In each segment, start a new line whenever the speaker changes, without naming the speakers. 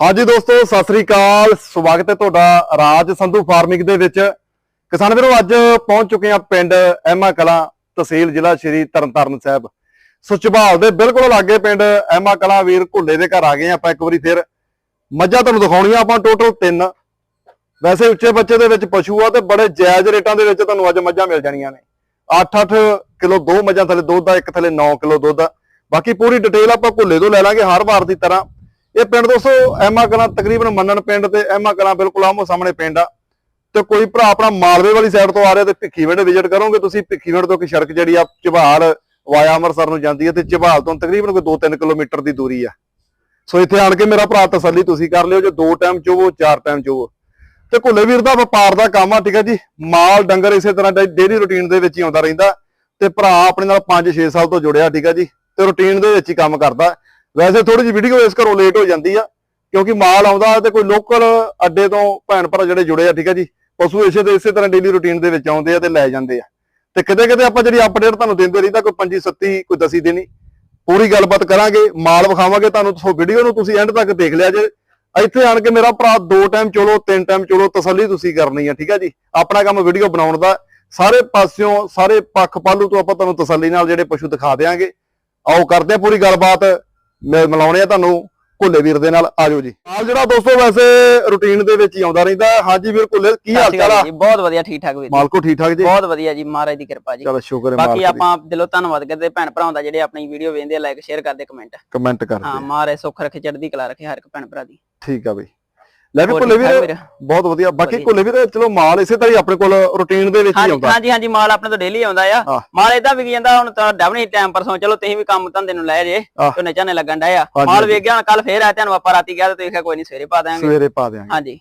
ਹਾਂਜੀ ਦੋਸਤੋ, ਸਤਿ ਸ੍ਰੀ ਅਕਾਲ। ਸਵਾਗਤ ਹੈ ਤੁਹਾਡਾ ਰਾਜ ਸੰਧੂ ਫਾਰਮਿੰਗ ਦੇ ਵਿੱਚ। ਕਿਸਾਨ ਵੀਰੋ, ਅੱਜ ਪਹੁੰਚ ਚੁੱਕੇ ਹਾਂ ਪਿੰਡ ਐਮਾ ਕਲਾਂ ਤਹਿਸੀਲ ਜ਼ਿਲ੍ਹਾ ਸ਼੍ਰੀ ਤਰਨਤਾਰਨ ਸਾਹਿਬ। ਸੁਚਭਾਲ ਦੇ ਬਿਲਕੁਲ ਲਾਗੇ ਪਿੰਡ ਐਮਾ ਕਲਾਂ ਵੀਰ ਘੁੱਲੇ ਦੇ ਘਰ ਆ ਗਏ ਹਾਂ ਆਪਾਂ ਇੱਕ ਵਾਰੀ ਫਿਰ। ਮੱਝਾਂ ਤੁਹਾਨੂੰ ਦਿਖਾਉਣੀਆਂ ਆਪਾਂ ਟੋਟਲ ਤਿੰਨ। ਵੈਸੇ ਉੱਚੇ ਬੱਚੇ ਦੇ ਵਿੱਚ ਪਸ਼ੂ ਆ ਤੇ ਬੜੇ ਜਾਇਜ਼ ਰੇਟਾਂ ਦੇ ਵਿੱਚ ਤੁਹਾਨੂੰ ਅੱਜ ਮੱਝਾਂ ਮਿਲ ਜਾਣੀਆਂ ਨੇ। 8-8 ਕਿਲੋ ਦੋ ਮੱਝਾਂ ਥੱਲੇ ਦੁੱਧ ਦਾ ਇੱਕ ਥੱਲੇ 9 ਕਿਲੋ ਦੁੱਧ ਆ। ਬਾਕੀ ਪੂਰੀ ਡਿਟੇਲ ਆਪਾਂ ਘੁੱਲੇ ਤੋਂ ਲੈ ਲਾਂਗੇ ਹਰ ਵਾਰ ਦੀ ਤਰ੍ਹਾਂ। ਇਹ ਪਿੰਡ ਦੋਸਤੋ, ਐਮਾ ਕਲਾਂ ਤਕਰੀਬਨ ਮੰਨਣ ਪਿੰਡ ਤੇ ਐਮਾ ਕਲਾਂ ਬਿਲਕੁਲ ਆਮੋ ਸਾਹਮਣੇ ਪਿੰਡ ਆ। ਤੇ ਕੋਈ ਭਰਾ ਆਪਣਾ ਮਾਲਵੇ ਵਾਲੀ ਸਾਈਡ ਤੋਂ ਆ ਰਿਹਾ ਤੇ ਭਿੱਖੀਵਿੰਡ ਵਿਜ਼ਿਟ ਕਰੋਗੇ ਤੁਸੀਂ, ਭਿੱਖੀਵਿੰਡ ਤੋਂ ਕਿ ਸੜਕ ਜਿਹੜੀ ਆ ਝਬਾਲ ਵਾਇਆ ਅੰਮ੍ਰਿਤਸਰ ਨੂੰ ਜਾਂਦੀ ਹੈ ਤੇ ਝਬਾਲ ਤੋਂ ਤਕਰੀਬਨ ਕੋਈ 2-3 ਕਿਲੋਮੀਟਰ ਦੀ ਦੂਰੀ ਆ। ਸੋ ਇੱਥੇ ਆਣ ਕੇ ਮੇਰਾ ਭਰਾ ਤਸੱਲੀ ਤੁਸੀਂ ਕਰ ਲਿਓ, ਜੇ ਦੋ ਟਾਈਮ ਚੋਵੋ ਚਾਰ ਟਾਈਮ ਚੋਵੋ ਤੇ ਘੁੱਲੇ ਵੀਰ ਦਾ ਵਪਾਰ ਦਾ ਕੰਮ ਆ, ਠੀਕ ਹੈ ਜੀ? ਮਾਲ, ਡੰਗਰ ਇਸੇ ਤਰ੍ਹਾਂ ਡੇਲੀ ਰੁਟੀਨ ਦੇ ਵਿੱਚ ਹੀ ਆਉਂਦਾ ਰਹਿੰਦਾ। ਤੇ ਭਰਾ ਆਪਣੇ ਨਾਲ 5-6 ਸਾਲ ਤੋਂ ਜੁੜਿਆ, ਠੀਕ ਹੈ ਜੀ? ਤੇ ਰੁਟੀਨ ਦੇ ਵਿੱਚ ਹੀ ਕੰਮ ਕਰਦਾ। ਵੈਸੇ ਥੋੜੀ ਜਿਹੀ ਵੀਡੀਓ ਇਸ ਘਰੋਂ ਲੇਟ ਹੋ ਜਾਂਦੀ ਆ, ਕਿਉਂਕਿ ਮਾਲ ਆਉਂਦਾ ਤੇ ਕੋਈ ਲੋਕਲ ਅੱਡੇ ਤੋਂ ਭੈਣ ਭਰਾ ਜਿਹੜੇ ਜੁੜੇ ਆ, ਠੀਕ ਆ ਜੀ, ਪਸ਼ੂ ਇਸੇ ਦੇ, ਇਸੇ ਤਰ੍ਹਾਂ ਡੇਲੀ ਰੁਟੀਨ ਦੇ ਵਿੱਚ ਆਉਂਦੇ ਆ ਤੇ ਲੈ ਜਾਂਦੇ ਆ। ਤੇ ਕਿਤੇ ਕਿਤੇ ਆਪਾਂ ਜਿਹੜੀ ਅਪਡੇਟ ਤੁਹਾਨੂੰ ਦਿੰਦੇ ਰਹੀਦਾ, ਕੋਈ 25 27 ਕੋਈ ਦਸੀ ਦੇਣੀ ਪੂਰੀ ਗੱਲਬਾਤ ਕਰਾਂਗੇ, ਮਾਲ ਵਿਖਾਵਾਂਗੇ ਤੁਹਾਨੂੰ, ਸੋ ਵੀਡੀਓ ਨੂੰ ਤੁਸੀਂ ਐਂਡ ਤੱਕ ਦੇਖ ਲਿਆ ਜੇ। ਇੱਥੇ ਆਣ ਕੇ ਮੇਰਾ ਭਰਾ ਦੋ ਟਾਈਮ ਚਲੋ, ਤਿੰਨ ਟਾਈਮ ਚਲੋ, ਤਸੱਲੀ ਤੁਸੀਂ ਕਰਨੀ ਆ, ਠੀਕ ਹੈ ਜੀ। ਆਪਣਾ ਕੰਮ ਵੀਡੀਓ ਬਣਾਉਣ ਦਾ, ਸਾਰੇ ਪਾਸਿਓਂ, ਸਾਰੇ ਪੱਖ ਪਾਲੂ ਤੋਂ ਆਪਾਂ ਤੁਹਾਨੂੰ ਤਸੱਲੀ ਨਾਲ ਜਿਹੜੇ ਪਸ਼ੂ ਦਿਖਾ ਦੇਾਂਗੇ ਆਓ ਕਰਦੇ ਆ ਪੂਰੀ ਗੱਲਬਾਤ। ਮੈਂ ਮਿਲਾਉਣੇ ਆ ਤੁਹਾਨੂੰ ਘੁੱਲੇ ਵੀਰ ਦੇ ਨਾਲ। ਆਜੋ ਜੀ। ਹਾਲ ਜਿਹੜਾ ਦੋਸਤੋ ਵੈਸੇ ਰੁਟੀਨ ਦੇ ਵਿੱਚ ਹੀ ਆਉਂਦਾ ਰਹਿੰਦਾ। ਹਾਂਜੀ ਵੀਰ ਘੁੱਲੇ ਕੀ ਹਾਲ ਚਾਲ ਆ?
ਜੀ। ਬਹੁਤ ਵਧੀਆ ਠੀਕ ਠਾਕ ਵੀਰ ਜੀ।
ਮਾਲਕੋ ਠੀਕ ਠਾਕ ਜੀ?
ਬਹੁਤ ਵਧੀਆ ਜੀ ਮਹਾਰਾਜ ਦੀ ਕਿਰਪਾ ਜੀ।
ਚਲੋ ਸ਼ੁਕਰ ਹੈ
ਬਾਕੀ ਆਪਾਂ ਦਿਲੋਂ ਧੰਨਵਾਦ ਕਰਦੇ ਭੈਣ ਭਰਾਵਾਂ ਦਾ ਜਿਹੜੇ ਆਪਣੀ ਵੀਡੀਓ ਵੇਖਦੇ ਲਾਈਕ ਸ਼ੇਅਰ ਕਰਦੇ ਕਮੈਂਟ
ਕਮੈਂਟ ਕਰਦੇ।
ਹਾਂ। ਮਹਾਰਾਜ ਸੁੱਖ ਰੱਖੇ ਚੜ੍ਹਦੀ ਕਲਾ ਰੱਖੇ ਹਰ ਇੱਕ ਭੈਣ ਭਰਾ ਦੀ।
ਠੀਕ ਆ ਬਈ। ਲੈ ਵੀ
ਠਾਕ
ਵੀਰ? ਬਹੁਤ ਵਧੀਆ ਬਾਕੀ। ਘੁੱਲੇ ਵੀਰ ਚਲੋ ਮਾਲ ਇਸੇ ਤਰ੍ਹਾਂ ਹੀ ਆਪਣੇ ਕੋਲ ਰੁਟੀਨ ਦੇ ਵਿੱਚ ਹੀ ਆਉਂਦਾ
ਹਾਂਜੀ ਹਾਂਜੀ ਮਾਲ ਆਪਣੇ ਤੋਂ ਡੇਲੀ ਆਉਂਦਾ ਆ। ਮਾਲ ਇਦਾਂ ਵਿਕ ਜਾਂਦਾ ਹੁਣ ਤਾਂ ਡਬਣੀ ਟਾਈਮ ਪਰਸੋਂ ਚਲੋ ਤੁਸੀਂ ਵੀ ਕੰਮ ਧੰਦੇ ਨੂੰ ਲੈ ਜੇ। ਝੋਨੇ ਝਾਨੇ ਲੱਗਣ ਆ
ਹਾਂਜੀ,
ਮਾਲ। ਵੇਚ ਗਿਆ ਕੱਲ ਫੇਰ ਆਇਆ ਤੁਹਾਨੂੰ ਆਪਾਂ ਰਾਤੀ ਗਿਆ ਤੇ ਤੁਸੀਂ ਕੋਈ ਨਹੀਂ ਸਵੇਰੇ ਪਾ ਦਿਆਂਗੇ
ਸਵੇਰੇ ਪਾ ਦਿਆਂਗੇ
ਹਾਂਜੀ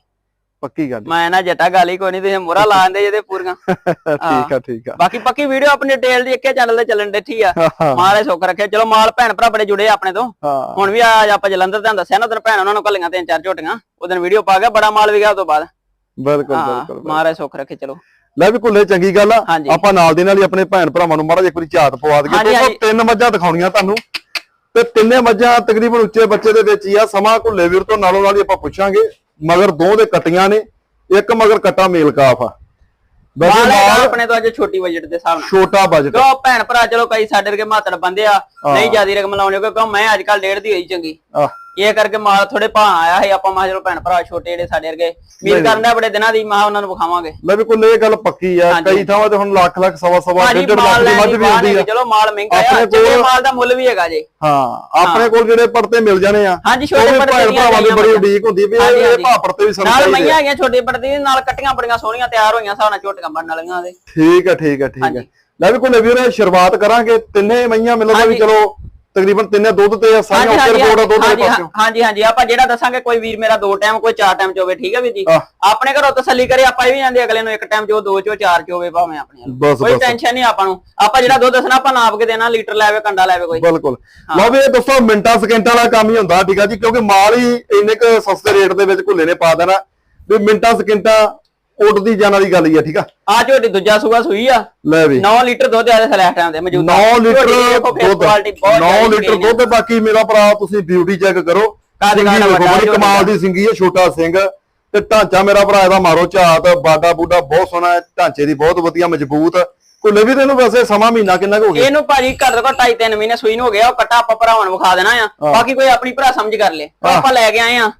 ਪੱਕੀ ਗੱਲ
ਮੈਂ ਨਾ ਜੱਟਾ ਗਾਲੀ ਕੋਈ ਨਹੀਂ ਤੁਸੀਂ ਮੋਰਾ ਲਾ ਦਿੰਦੇ ਜਿਹਦੇ ਪੂਰੀਆਂ।
ਠੀਕ ਆ ਠੀਕ ਆ।
ਬਾਕੀ ਪੱਕੀ ਵੀਡੀਓ ਆਪਣੀ ਡਿਟੇਲ ਦੀ ਇੱਕੇ ਚੈਨਲ ਤੇ ਚੱਲਣ ਡਿੱਠੀ ਆ।
ਹਾਂ
ਮਹਾਰਾਜ ਸੁੱਖ ਰੱਖੇ। ਚਲੋ ਮਾਲ ਭੈਣ ਭਰਾ ਬੜੇ ਜੁੜੇ ਆ ਆਪਣੇ ਤੋਂ।
ਹਾਂ।
ਹੁਣ ਵੀ ਅੱਜ ਆਪਾਂ ਜਲੰਧਰ ਤੁਹਾਨੂੰ ਦੱਸਿਆ ਨਾ ਉਦੋਂ ਭੈਣ ਉਹਨਾਂ ਨੂੰ ਕੱਲੀਆਂ ਤਿੰਨ ਚਾਰ ਝੋਟੀਆਂ। ਉਦੋਂ ਵੀਡੀਓ ਪਾ ਗਿਆ ਬੜਾ ਮਾਲ ਵਿਗਿਆ ਉਸ ਤੋਂ ਬਾਅਦ।
ਬਿਲਕੁਲ
ਹਾਂ
ਬਿਲਕੁਲ।
ਮਹਾਰਾਜ ਸੁੱਖ ਰੱਖੇ ਚਲੋ।
ਲੈ ਵੀ ਘੁੱਲੇ ਚੰਗੀ ਗੱਲ ਆ। ਆਪਾਂ ਨਾਲ ਦੇ ਨਾਲ ਹੀ ਆਪਣੇ ਭੈਣ ਭਰਾਵਾਂ ਨੂੰ ਮਾੜਾ ਜਿਹਾ ਇੱਕ ਵਾਰੀ ਝਾਤ ਪਵਾ ਦਈਏ।
ਹਾਂਜੀ।
ਤਿੰਨ ਮੱਝਾਂ ਦਿਖਾਉਣੀਆਂ ਤੁਹਾਨੂੰ। ਤੇ ਤਿੰਨੇ ਮੱਝਾਂ ਤਕਰੀਬਨ ਉੱਚੇ ਬੱਚੇ ਦੇ ਵਿੱਚ ਹੀ ਆ। ਸਮਾਂ ਘੁੱਲੇ ਵੀਰ ਤੋਂ ਨਾਲੋਂ ਨਾਲ ਹੀ ਆਪਾਂ ਪੁੱਛਾਂਗੇ। ਮਗਰ ਦੋ ਦੇ ਕੱਟੀਆਂ ਨੇ ਇੱਕ ਮਗਰ ਕੱਟਾ ਮੇਲ ਕਾਫ ਆ। ਵੈਸੇ
ਮਾਲ ਆਪਣੇ ਤੋਂ ਅੱਜ ਛੋਟੀ ਬਜਟ ਦੇ ਹਿਸਾਬ ਨਾਲ।
ਛੋਟਾ ਬਜਟ
ਕਿਉਂ ਭੈਣ ਭਰਾ ਚਲੋ ਕਈ ਸਾਡੇ ਵਰਗੇ ਮਾਤੜ ਬੰਦੇ ਆ ਨਹੀਂ ਜਿਆਦੀ ਰਕਮ ਲਾਉਣੀ ਕਿਉਂਕਿ ਮੈਂ ਅੱਜ ਕੱਲ ਡੇਢ ਦੀ ਹੋਈ ਚੰਗੀ।
ਆ
ਇਹ ਕਰਕੇ ਮਾਲ ਥੋੜੇ ਭਾਅ ਆਇਆ ਸੀ ਆਪਾਂ ਮਾ ਚਲੋ ਭੈਣ ਭਰਾ ਛੋਟੇ ਜਿਹੜੇ ਸਾਡੇ ਵਰਗੇ ਮੀਰ ਕਰਨ ਦਾ ਬੜੇ ਦਿਨਾਂ ਦੀ ਮਾ ਉਹਨਾਂ ਨੂੰ ਵਿਖਾਵਾਂਗੇ
ਲੈ ਵੀ ਕੁੱਲੇ ਇਹ ਗੱਲ ਪੱਕੀ ਆ। ਕਈ ਥਾਵਾਂ ਤੇ ਹੁਣ ਲੱਖ ਲੱਖ ਸਵਾ ਸਵਾ ਡੇਢ ਲੱਖ ਦੀ ਮੱਝ
ਦੀ
ਵੀ ਹੁੰਦੀ ਆ
ਚਲੋ ਮਾਲ ਮਹਿੰਗਾ
ਆਪਣੇ
ਆ ਚੰਗੇ ਮਾਲ ਦਾ ਮੁੱਲ ਵੀ ਹੈਗਾ ਜੇ
ਹਾਂ ਆਪਣੇ ਕੋਲ ਜਿਹੜੇ ਪੜਤੇ ਮਿਲ ਜਾਣੇ ਆ
ਹਾਂਜੀ ਛੋਟੇ ਦੀਆਂ
ਭਰਾਵਾਂ ਦੀ ਬੜੀ। ਉਡੀਕ ਹੁੰਦੀ ਵੀ ਇਹ। ਭਾਅ ਪੜਤੇ ਵੀ ਸਾਨੂੰ
ਨਾਲ ਮਈਆਂ
ਆ।
ਹੈਗੀਆਂ ਛੋਟੇ ਪੜਦੀ ਨਾਲ ਕੱਟੀਆਂ ਬੜੀਆਂ ਸੋਹਣੀਆਂ ਤਿਆਰ ਹੋਈਆਂ ਹਿਸਾਬ ਨਾਲ ਝੋਟੀਆਂ ਬਣਨ ਵਾਲੀਆਂ ਉਹਦੇ
ਠੀਕ ਆ ਠੀਕ ਆ ਠੀਕ ਆ। ਲੈ ਵੀ ਕੋਲੇ ਵੀਰੇ ਸ਼ੁਰੂਆਤ ਕਰਾਂਗੇ ਤਿੰਨੇ ਮਈਆਂ ਮਿਲਦਾ ਵੀ। ਚਲੋ ਤਕਰੀਬਨ ਤਿੰਨੇ ਦੁੱਧ ਤੇ ਆ, ਸਾਰੀਆਂ
ਹਾਂਜੀ
ਉੱਤੇ
ਹਾਂਜੀ
ਰਿਪੋਰਟ ਆ ਦੁੱਧ ਦੇ
ਹਾਂਜੀ
ਪਾਸਿਓਂ।
ਹਾਂਜੀ ਹਾਂਜੀ ਆਪਾਂ ਜਿਹੜਾ ਦੱਸਾਂਗੇ ਕੋਈ ਵੀਰ ਮੇਰਾ ਦੋ ਟਾਈਮ ਕੋਈ ਚਾਰ ਟਾਈਮ ਚ ਹੋਵੇ ਠੀਕ ਹੈ ਵੀਰ ਜੀ?
ਆਹ।
ਆਪਣੇ ਘਰੋਂ ਤਸੱਲੀ ਕਰੇ ਆਪਾਂ ਇਹ ਵੀ ਜਾਂਦੇ ਅਗਲੇ ਨੂੰ ਇੱਕ ਟਾਈਮ ਚ ਦੋ ਚ ਚਾਰ ਚ ਹੋਵੇ ਭਾਵੇਂ ਆਪਣੇ ਵੱਲ।
ਬਸ
ਕੋਈ
ਬਸ।
ਟੈਨਸ਼ਨ ਨਹੀਂ ਆਪਾਂ ਨੂੰ। ਆਪਾਂ ਜਿਹੜਾ ਦੁੱਧ ਦੱਸਣਾ ਆਪਾਂ ਨਾਪ ਕੇ ਦੇਣਾ ਲੀਟਰ ਲੈਵੇ ਕੰਡਾ ਲੈਵੇ ਕੋਈ।
ਬਿਲਕੁਲ। ਲਓ ਵੀ ਇਹ ਦੋਸਤੋ ਮਿੰਟਾਂ ਸਕਿੰਟਾਂ ਵਾਲਾ ਕੰਮ ਹੀ ਹੁੰਦਾ ਠੀਕ ਆ ਜੀ ਕਿਉਂਕਿ ਮਾਲ ਹੀ ਇੰਨੇ ਕੁ ਸਸਤੇ ਰੇਟ ਦੇ ਵਿੱਚ ਘੁੱਲੇ ਨੇ ਪਾ ਦੇਣਾ। ਵੀ ਮਿੰਟਾਂ ਸਕਿੰਟਾਂ ਉੱਡਦੀ ਜਾਣ ਵਾਲੀ ਗੱਲ ਹੀ ਆ ਠੀਕ ਆ?
ਆ ਝੋਟੀ ਦੂਜਾ ਸੂਆ ਸੂਈ ਆ।
ਲੈ ਵੀ।
9 ਲੀਟਰ ਦੁੱਧ ਆ ਟਾਈਮ ਦੇ ਮੌਜੂਦ।
9 ਲੀਟਰ ਦੁੱਧ।
ਕੁਆਲਿਟੀ ਬਹੁਤ
9
ਜ਼ਿਆਦਾ
ਲੀਟਰ। ਦੁੱਧ ਬਾਕੀ ਮੇਰਾ ਭਰਾ ਤੁਸੀਂ ਬਿਊਟੀ ਚੈੱਕ ਕਰੋ। ਬੜੀ ਕਮਾਲ ਦੀ। ਸਿੰਗੀ ਹੈ ਛੋਟਾ ਸਿੰਘ ਤੇ ਢਾਂਚਾ ਮੇਰਾ ਭਰਾ ਇਹਦਾ ਮਾਰੋ ਝਾਤ ਬਾਡਾ ਬੂਡਾ ਬਹੁਤ ਸੋਹਣਾ ਹੈ ਢਾਂਚੇ ਦੀ ਬਹੁਤ ਵਧੀਆ ਮਜ਼ਬੂਤ। ਕੁੱਲੇ ਵੀ ਤੈਨੂੰ ਵੈਸੇ ਸਮਾਂ ਮਹੀਨਾ ਕਿੰਨਾ ਹੋ ਗਿਆ?
ਇਹਨੂੰ ਭਾਜੀ ਘੱਟ ਤੋਂ ਘੱਟ ਢਾਈ ਤਿੰਨ ਮਹੀਨੇ ਸੂਈ ਨੂੰ ਹੋ ਗਿਆ ਉਹ ਕੱਟਾ ਆਪਾਂ ਭਰਾਵਾਂ ਨੂੰ ਵਿਖਾ ਦੇਣਾ ਆ। ਬਾਕੀ ਕੋਈ ਆਪਣੀ ਭਰਾ ਸਮਝ ਕਰ ਲੇ। ਆਪਾਂ ਲੈ ਕੇ ਆਏ ਆ।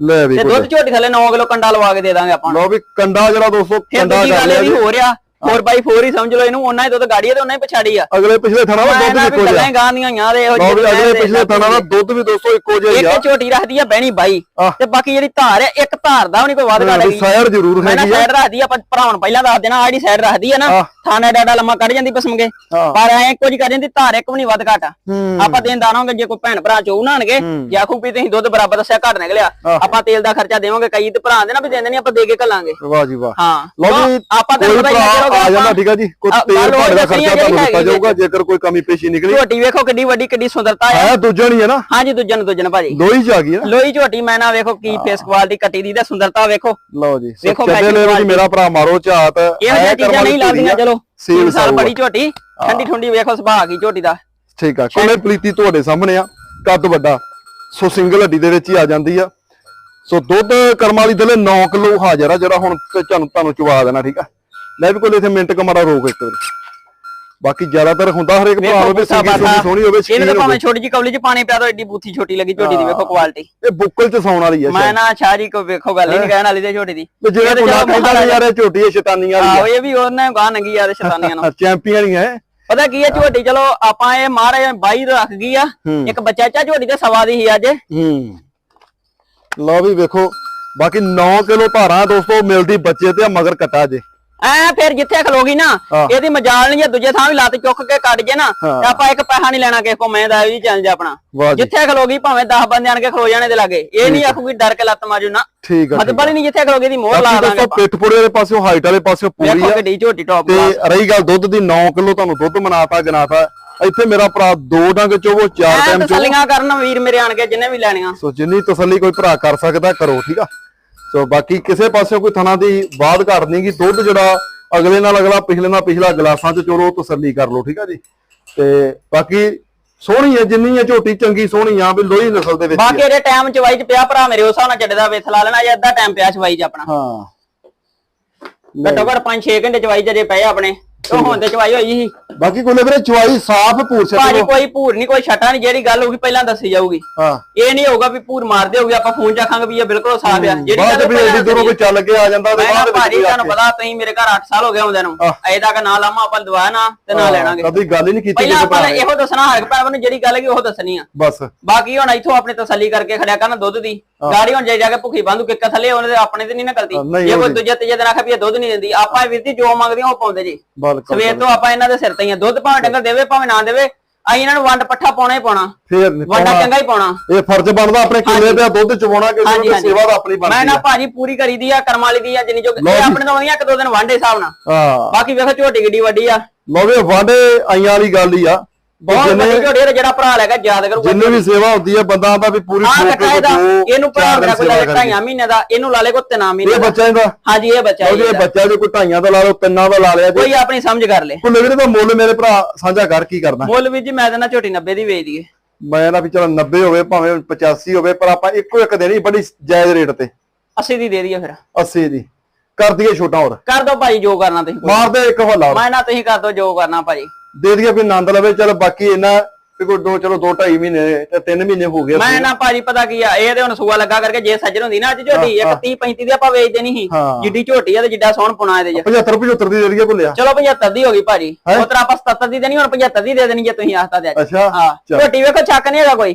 ਲੈ ਵੀ
ਤੇ। ਦੁੱਧ ਝੋਟੀ ਥੱਲੇ 9 ਕਿਲੋ ਕੰਡਾ ਲਵਾ ਕੇ ਦੇ ਦਾਂਗੇ ਆਪਾਂ
ਲਓ ਵੀ ਕੰਡਾ ਜਿਹੜਾ ਦੋਸਤੋ ਕੰਡਾ ਕਰ ਲਿਆ
ਇਹ ਵੀ ਹੋ। ਰਿਹਾ 4x4 ਹੀ ਸਮਝ ਲਓ ਇਹਨੂੰ ਉਹਨਾਂ ਹੀ ਦੁੱਧ ਗਾੜੀ ਤੇ ਉਹਨਾਂ ਹੀ ਪਛਾੜੀ ਆ।
ਅਗਲੇ ਪਿਛਲੇ ਥਣਾ ਦਾ ਦੁੱਧ ਵੀ ਇੱਕੋ ਜਿਹਾ।
ਗੱਲਾਂ ਗਾਂਦੀਆਂ ਯਾਰ ਇਹੋ
ਲਓ ਵੀ
ਜਿਹੀ
ਅਗਲੇ ਪਿਛਲੇ ਥਣਾ ਦਾ ਦੁੱਧ ਵੀ ਦੋਸਤੋ ਇੱਕੋ ਜਿਹਾ ਹੀ ਆ।
ਇੱਕ ਝੋਟੀ ਰੱਖਦੀ ਆ ਬਹਿਣੀ ਬਾਈ। ਤੇ ਬਾਕੀ ਜਿਹੜੀ ਧਾਰ ਹੈ ਇੱਕ ਧਾਰ ਦਾ ਵੀ ਨਹੀਂ ਕੋਈ ਵੱਧ ਘਾਟ ਹੈਗੀ
ਸਾਇਰ ਜ਼ਰੂਰ ਹੈਗੀ ਆ।
ਸਾਈਡ ਰੱਖਦੀ ਆ ਆਪਾਂ ਭਰਾਵਾਂ ਨੂੰ ਪਹਿਲਾਂ ਦੱਸ ਦੇਣਾ ਜਿਹੜੀ ਸਾਈਡ ਰੱਖਦੀ ਆ ਨਾ। ਥਾਣਾ ਡਾਡਾ ਲੰਮਾ ਕੱਢ ਜਾਂਦੀ ਪਸਮਗੇ
ਹਾਂ।
ਪਰ ਐ ਕੁਝ ਕਰ ਜਾਂਦੀ ਧਾਰ ਇੱਕ ਵੀ ਨਹੀਂ ਵੱਧ ਘਾਟਾ।
ਹੂੰ।
ਆਪਾਂ ਦੇਣ ਦਾਣਾਂਗੇ ਜੇ ਕੋਈ ਭੈਣ ਭਰਾ ਚੋਂ ਨਾਣਗੇ ਜਾਂ ਕੋਈ ਵੀ ਤੁਸੀਂ ਦੁੱਧ ਬਰਾਬਰ ਦੱਸਿਆ ਘੱਟ ਨਿਕਲਿਆ
ਆਹ।
ਆਪਾਂ ਤੇਲ ਦਾ ਖਰਚਾ ਦੇਵਾਂਗੇ ਕਈ ਤੇ ਭਰਾ ਦੇ ਨਾ ਵੀ ਦਿੰਦੇ ਨਹੀਂ ਆਪਾਂ ਦੇ ਕੇ ਘੱਲਾਂਗੇ।
ਵਾਹ ਜੀ ਵਾਹ।
ਹਾਂ।
ਲਓ? ਵੀ
ਆਪਾਂ
ਕੋਈ
ਤੈਨੂੰ ਪਤਾ ਹੀ
ਭਰਾ
ਹੈ
ਆ ਜਾਂਦਾ ਠੀਕ ਆ ਜੀ? ਕੋਈ ਤੇਲ ਭਾੜੇ ਦਾ ਖਰਚਾ ਤੁਹਾਨੂੰ ਦਿੱਤਾ
ਹੈਗੀ
ਜਾਊਗਾ ਜੇਕਰ ਕੋਈ ਕਮੀ ਪੇਸ਼ੀ ਨਿਕਲੀ।
ਝੋਟੀ ਵੇਖੋ ਕਿੱਡੀ ਵੱਡੀ ਕਿੱਡੀ ਸੁੰਦਰਤਾ ਆ।
ਹੈ ਦੂਜਾ ਨਹੀਂ ਹੈ ਨਾ?
ਹਾਂਜੀ ਦੂਜਨ ਦੂਜਨ ਭਾਜੀ।
ਲੋਈ ਚ ਆ ਗਈ ਨਾ?
ਲੋਈ ਝੋਟੀ ਮੈਂ ਨਾ ਵੇਖੋ ਕੀ ਫੇਸ ਕੁਆਲਿਟੀ ਕੱਟੀ ਦੀ ਤੇ ਸੁੰਦਰਤਾ ਵੇਖੋ।
ਲਓ ਜੀ।
ਵੇਖੋ
ਚੱਲੇ ਲੈ ਜੀ। ਮੇਰਾ ਭਰਾ ਮਾਰੋ ਝਾਤ।
ਇਹੋ ਜਿਹੀਆਂ ਚੀਜ਼ਾਂ ਨਹੀਂ
ਵਾਲੀ
ਲੱਗਦੀਆਂ
ਕੁੜੀ ਆ।
ਚਲੋ।
ਸੀਲ
ਸੀਲ। ਬੜੀ ਝੋਟੀ ਠੰਡੀ ਠੰਡੀ ਵੇਖੋ ਸੁਭਾਅ ਕੀ ਝੋਟੀ ਦਾ।
ਠੀਕ ਆ ਕੋਲੇ ਪਲੀਤੀ ਤੁਹਾਡੇ ਸਾਹਮਣੇ ਆ ਕੱਦ ਵੱਡਾ। ਸੋ ਸਿੰਗਲ ਹੱਡੀ ਦੇ ਵਿੱਚ ਹੀ ਆ ਜਾਂਦੀ ਆ। ਸੋ ਦੁੱਧ ਕਰਮ ਵਾਲੀ ਥੱਲੇ 9 ਕਿਲੋ ਹਾਜ਼ਰ ਆ ਜਿਹੜਾ ਹੁਣ ਤੁਹਾਨੂੰ ਤੁਹਾਨੂੰ ਚਵਾ ਦੇਣਾ ਠੀਕ ਆ। ਲੈ ਵੀ ਕੋਲ ਇਥੇ ਮਿੰਟ ਕਮਾੜਾ ਰੋਕ ਇੱਕ ਵਾਰੀ। ਬਾਕੀ ਜ਼ਿਆਦਾਤਰ ਹੁੰਦਾ ਹਰੇਕ ਭਰਾ
ਵੇਖੋ ਬਾਥਾ
ਸੋਹਣੀ ਹੋਵੇ
ਇਹਨੂੰ
ਸ਼ਕੀਨ
ਤਾਂ
ਹੋਵੇ
ਭਾਵੇਂ ਛੋਟੀ ਜਿਹੀ ਕਵਲੀ 'ਚ ਪਾਣੀ ਪਿਆ ਦੋ ਏਡੀ ਬੂਥੀ ਛੋਟੀ ਲੱਗੀ ਝੋਟੀ ਦੀ ਵੇਖੋ ਕੁਆਲਿਟੀ
ਇਹ ਬੁੱਕਲ ਚ ਸੌਣ ਵਾਲੀ ਆ
ਮੈਂ ਨਾ ਸ਼ਾਹ ਜੀ ਕੋ ਵੇਖੋ ਗੱਲ ਹੀ? ਨਹੀਂ ਕਹਿਣ ਵਾਲੀ ਤੇ ਝੋਟੀ ਦੀ।
ਤੇ ਜਿਹੜਾ
ਚਲੋ
ਕਹਿੰਦਾ ਵੀ ਯਾਰ ਇਹ ਝੋਟੀ ਹੈ ਸ਼ੈਤਾਨੀਆਂ
ਆਹੋ
ਵਾਲੀ
ਇਹ ਵੀ ਉਹਨੇ ਗਾਹ ਨੰਗੀ ਯਾਰ ਸ਼ੈਤਾਨੀਆਂ ਨੂੰ।
ਚੈਂਪੀਅਨ ਹੀ ਹੈ।
ਪਤਾ ਕੀ ਹੈ ਝੋਟੀ ਚਲੋ ਆਪਾਂ ਇਹ ਮਹਾਰਾਜ ਬਾਈ ਰੱਖ ਗਈ ਆ।
ਹੂੰ।
ਇੱਕ ਬੱਚਾ ਚਾ ਝੋਟੀ ਤੇ ਸਵਾ ਦੀ ਸੀ ਅੱਜ।
ਹੂੰ। ਲਓ ਵੀ ਵੇਖੋ ਬਾਕੀ 9 ਕਿਲੋ ਧਾਰਾਂ ਦੋਸਤੋ ਮਿਲਦੀ ਬੱਚੇ ਤੇ ਆ ਮਗਰ ਕਟਾ ਜੇ।
ਐ ਫਿਰ ਜਿੱਥੇ ਖਲੋਗੀ ਨਾ
ਹਾਂ।
ਇਹਦੀ ਮਜਾਲ ਨਹੀਂ ਜੇ ਦੂਜੇ ਥਾਂ ਵੀ ਲੱਤ ਚੁੱਕ ਕੇ ਕੱਢ ਜੇ ਨਾ
ਹਾਂ।
ਤੇ ਆਪਾਂ ਇੱਕ ਪੈਸਾ ਨਹੀਂ ਲੈਣਾ ਕਿਸੇ ਕੋ ਮੈਂ ਦਾ ਵੀ ਚੈਲੰਜ ਆਪਣਾ।
ਵਾਹ ਜੀ।
ਜਿੱਥੇ ਖਲੋਗੀ ਭਾਵੇਂ 10 ਬੰਦੇ ਆਣ ਕੇ ਖਲੋ ਜਾਣੇ ਦੇ ਲਾਗੇ ਇਹ ਨਹੀਂ ਆਖੂਗੀ ਡਰ ਕੇ ਲੱਤ ਮਾਰੂ ਨਾ।
ਠੀਕ ਆ
ਮਤਲਬ ਹੀ ਨਹੀਂ ਜਿੱਥੇ ਖਲੋਗੀ ਦੀ ਮੋਹਰ ਲਾ
ਬਾਕੀ
ਦਾਂਗੇ
ਦੋਸਤੋ ਪਿੱਠ ਪੁੜੇ ਵਾਲੇ ਪਾਸਿਓਂ ਹਾਈਟ ਵਾਲੇ ਪਾਸਿਓਂ ਪੂਰੀ
ਵੇਖੋ
ਆ।
ਕਿੱਡੀ ਝੋਟੀ ਟੌਪ
ਤੇ ਰਹੀ ਗੱਲ ਦੁੱਧ ਦੀ 9 ਕਿਲੋ ਤੁਹਾਨੂੰ ਦੁੱਧ ਮਨਾਤਾ ਗਨਾਤਾ ਇੱਥੇ ਮੇਰਾ ਭਰਾ ਦੋ ਡੰਗ ਚੋਵੋ ਚਾਰ
ਐ
ਟਾਈਮ ਚੋਵੋ।
ਤਸੱਲੀਆਂ ਕਰਨ ਵੀਰ ਮੇਰੇ ਆਣ ਕੇ ਜਿੰਨੇ ਵੀ ਲੈਣੀਆਂ।
ਸੋ ਜਿੰਨੀ ਤਸੱਲੀ ਕੋਈ ਭਰਾ ਕਰ ਸਕਦਾ ਕਰੋ ਠੀਕ ਆ? ਸੋ ਬਾਕੀ ਕਿਸੇ ਪਾਸਿਓਂ ਕੋਈ ਥਣਾ ਦੀ ਬਾਤ ਘਟ ਨਹੀਂਗੀ ਦੁੱਧ ਜਿਹੜਾ ਅਗਲੇ ਨਾਲ ਅਗਲਾ ਪਿਛਲੇ ਨਾਲ ਪਿਛਲਾ ਗਲਾਸਾਂ 'ਚ ਚੋਰੋ ਤਸੱਲੀ ਕਰ ਲਓ ਠੀਕ ਆ ਜੀ? ਤੇ ਬਾਕੀ ਸੋਹਣੀ ਹੈ ਜਿੰਨੀ ਹੈ ਝੋਟੀ ਚੰਗੀ ਸੋਹਣੀ ਆ ਵੀ ਲੋਹੀ ਨਸਲ ਦੇ ਵਿੱਚ
ਬਾਕੀ। ਇਹਦੇ ਟਾਈਮ ਚਵਾਈ ਚ ਪਿਆ ਭਰਾ ਮੇਰੇ ਉਸ ਹਿਸਾਬ ਨਾਲ ਚੱਡੇ ਦਾ ਵੇਥ ਲਾ ਲੈਣਾ ਜੇ ਅੱਧਾ ਟਾਈਮ ਪਿਆ ਚਵਾਈ ਚ ਆਪਣਾ।
ਹਾਂ।
ਘੱਟੋ ਘੱਟ 5-6 ਘੰਟੇ ਚਵਾਈ ਚ ਜੇ ਪਏ ਆਪਣੇ। ਉਹ ਹੁਣ ਤੇ ਚਵਾਈ ਹੋਈ ਸੀ।
ਬਾਕੀ ਕੋਲੇ ਵੀਰੇ ਚਵਾਈ ਸਾਫ਼ ਪੂਰ
ਭਾਜੀ ਕੋਈ ਭੂਰ ਨਹੀਂ ਕੋਈ ਛਟਾ ਨਹੀਂ ਜਿਹੜੀ ਗੱਲ ਹੋਊਗੀ ਪਹਿਲਾਂ ਦੱਸੀ ਜਾਊਗੀ।
ਹਾਂ।
ਇਹ ਨਹੀਂ ਹੋਊਗਾ ਵੀ ਭੂਰ ਮਾਰਦੇ ਹੋਊਗੀ ਆਪਾਂ ਫੋਨ ਚ ਆਖਾਂਗੇ ਵੀ ਇਹ ਬਿਲਕੁਲ ਸਾਫ਼ ਆ। ਜਿਹੜੀ
ਬਾਅਦ
ਗੱਲ
ਵੀ ਐਡੀ ਦੂਰੋਂ ਕੋਈ ਚੱਲ ਕੇ ਆ ਜਾਂਦਾ ਤੇ
ਮੈਂ ਨਾ
ਬਾਅਦ ਵਿੱਚ
ਭਾਜੀ ਤੁਹਾਨੂੰ। ਪਤਾ ਤੁਸੀਂ ਮੇਰੇ ਘਰ 8 ਸਾਲ ਹੋ ਗਏ ਆਉਂਦੇ ਨੂੰ।
ਆਹ।
ਅਜੇ ਤੱਕ ਨਾ ਲਾਮਾ ਆਪਾਂ ਦਵਾ ਨਾ ਤੇ ਨਾ ਲੈਣਾਗੇ।
ਕਦੀ ਗੱਲ ਹੀ ਨਹੀਂ ਕੀਤੀ
ਪਹਿਲਾਂ
ਕਿਸੇ
ਆਪਾਂ ਨੇ। ਇਹੋ ਦੱਸਣਾ ਹਰ ਨੂੰ ਜਿਹੜੀ ਗੱਲ ਹੈਗੀ ਉਹ ਦੱਸਣੀ ਆ।
ਬਸ।
ਬਾਕੀ ਹੁਣ ਇੱਥੋਂ ਆਪਣੇ ਤਸੱਲੀ ਕਰਕੇ ਖੜਿਆ ਕਰਨ ਦੁੱਧ ਦੀ। ਗਾੜੀ ਹੁਣ ਜੇ ਜਾ ਕੇ ਭੁੱਖੀ ਬੰਦੂ ਕਿੱਕਾ ਥੱਲੇ ਉਹਨੇ ਤੇ ਆਪਣੇ ਤੇ ਨਹੀਂ ਨਾ ਕਰਦੀ।
ਹਾਂ, ਨਹੀਂ
ਜੇ ਕੋਈ। ਦੂਜੇ ਤੀਜੇ ਦਿਨ ਆਖੇ ਵੀ ਇਹ ਦੁੱਧ ਨਹੀਂ ਦਿੰਦੀ ਆਪਾਂ ਇਹ ਵੀਰ ਜੀ ਜੋ ਮੰਗਦੇ ਹਾਂ ਉਹ ਪਾਉਂਦੇ ਜੀ। ਸਵੇਰ ਤੋਂ ਆਪਾਂ ਇਹਨਾਂ ਦੇ ਸਿਰ ਤੇ ਹੀ ਆ। ਦੁੱਧ ਭਾਵੇਂ ਡੰਗਰ ਦੇਵੇ ਭਾਵੇਂ ਨਾ ਦੇਵੇ ਅਸੀਂ ਇਹਨਾਂ ਨੂੰ ਵੰਡ ਪੱਠਾ ਪਾਉਣਾ ਹੀ ਪਾਉਣਾ।
ਫੇਰ ਨੀ
ਵੰਡਾ। ਚੰਗਾ ਹੀ ਪਾਉਣਾ।
ਇਹ ਫਰਜ਼ ਬਣਦਾ ਆਪਣੇ ਕਿਲੇ ਤੇ ਦੁੱਧ ਚਵਾਉਣਾ ਕਿ
ਹਾਂਜੀ
ਸੇਵਾ ਤਾਂ ਆਪਣੀ
ਮੈਂ
ਬਣਦੀ
ਨਾ
ਆ।
ਭਾਜੀ ਪੂਰੀ ਕਰੀ ਦੀ ਆ ਕਰਮ ਵਾਲੀ ਦੀ ਆ ਜਿੰਨੀ ਜੋ ਇਹ। ਆਪਣੇ ਤੋਂ ਆਉਂਦੀਆਂ ਇੱਕ ਦੋ ਦਿਨ ਵਾਂਡੇ ਹਿਸਾਬ ਨਾਲ।
ਹਾਂ।
ਬਾਕੀ ਵੇਖੋ ਝੋਟੀ ਕਿੱਡੀ ਵੱਡੀ ਆ।
ਲਓ ਵੀ ਵਾਂਡੇ ਆਈਆਂ ਵਾਲੀ ਗੱਲ ਹੀ ਆ।
ਬਹੁਤ
ਜਿੰਨੇ
ਵੱਡੀ ਝੋਟੀ ਤੇ ਜਿਹੜਾ ਭਰਾ ਲੈਗਾ ਯਾਦ ਕਰੂਗਾ
ਜਿੰਨੇ ਵੀ ਸੇਵਾ ਹੁੰਦੀ ਹੈ ਬੰਦਾ ਆਂਦਾ ਵੀ ਪੂਰੀ
ਆ
ਠੋਕ
ਕੱਟਾ
ਕੇ
ਇਹਦਾ
ਦੋ,
ਇਹਨੂੰ ਭਰਾ
ਚਾਰ ਦਿਨ
ਮੇਰਾ ਕੋਈ
ਸੇਵਾ
ਲੈ
ਕਰੀਏ।
ਢਾਈਆਂ ਮਹੀਨੇ ਦਾ ਇਹਨੂੰ ਲਾ ਲੇ ਕੋ ਤਿੰਨਾਂ ਮਹੀਨੇ
ਇਹ
ਦਾ।
ਬੱਚਾ ਇਹਦਾ?
ਹਾਂਜੀ ਇਹ ਬੱਚਾ ਜੀ
ਜੇ
ਇਹਦਾ।
ਬੱਚਾ ਜੇ ਕੋਈ ਢਾਈਆਂ ਦਾ ਲਾ ਲਓ ਤਿੰਨਾਂ ਦਾ ਲਾ ਲਿਆ ਜੇ।
ਕੋਈ ਆਪਣੀ ਸਮਝ ਕਰ ਲੇ।
ਕੋਈ ਵੀਰੇ ਦਾ ਮੁੱਲ ਮੇਰੇ ਭਰਾ ਸਾਂਝਾ ਕਰ ਕੀ ਕਰਨਾ?
ਮੁੱਲ ਵੀ ਜੀ ਮੈਂ ਤਾਂ ਨਾ ਝੋਟੀ 90 ਦੀ ਵੇਚ ਦਈਏ।
ਮੈਂ ਨਾ ਵੀ ਚਲੋ 90 ਹੋਵੇ ਭਾਵੇਂ 85 ਹੋਵੇ ਪਰ ਆਪਾਂ ਇੱਕੋ ਇੱਕ ਦੇਣੀ ਬੜੀ ਜਾਇਜ਼ ਰੇਟ ਤੇ।
80 ਦੀ ਦੇ ਦਈਏ ਫਿਰ।
80 ਦੀ। ਕਰ ਦਈਏ ਛੋਟਾ ਹੋਰ।
ਕਰ ਦੋ ਭਾਈ ਜੋ ਕਰਨਾ ਤੁਸੀਂ ਕੋਈ।
ਮਾਰ ਦੇ ਇੱਕ ਹਵਾਲਾ
ਮੈਂ ਨਾ ਤੁਸੀਂ ਕਰ ਦੋ ਜੋ ਕਰਨਾ ਭਾਈ।
ਦੇ ਦਈਏ ਕੋਈ ਆਨੰਦ ਲਵੇ ਚਲ ਬਾਕੀ ਇਹਨਾਂ ਵੀ ਕੋਈ ਦੋ ਚਲੋ ਦੋ ਢਾਈ ਮਹੀਨੇ ਤੇ ਤਿੰਨ ਮਹੀਨੇ ਹੋ ਗਏ
ਮੈਂ ਨਾ ਭਾਜੀ ਪਤਾ ਕੀ ਆ ਇਹ ਤੇ ਹੁਣ ਸੂਆ ਲੱਗਾ ਕਰਕੇ ਜੇ ਸੱਜਣ ਹੁੰਦੀ ਨਾ ਅੱਜ ਝੋਟੀ ਇੱਕ 30 35 ਦੀ ਆਪਾਂ ਵੇਚ ਦੇਣੀ ਸੀ। ਜਿੱਡੀ ਝੋਟੀ ਆ ਤੇ ਜਿੱਡਾ ਸੋਹਣ ਪੁਣਾ ਇਹਦੇ ਚ।
75 75 ਦੀ ਦੇ ਦਈਏ ਭੁੱਲਿਆ।
ਚਲੋ 75 ਦੀ ਹੋ ਗਈ ਭਾਜੀ। ਤਰ੍ਹਾਂ ਆਪਾਂ 77 ਦੀ ਦੇਣੀ ਹੁਣ 75 ਦੀ ਦੇ ਦੇਣੀ ਜੇ ਤੁਸੀਂ ਆਖਤਾ ਤੇ ਅੱਜ।
ਅੱਛਾ।
ਹਾਂ। ਝੋਟੀ ਵੇਖੋ ਚੱਕ ਨਹੀਂ ਹੈਗਾ ਕੋਈ।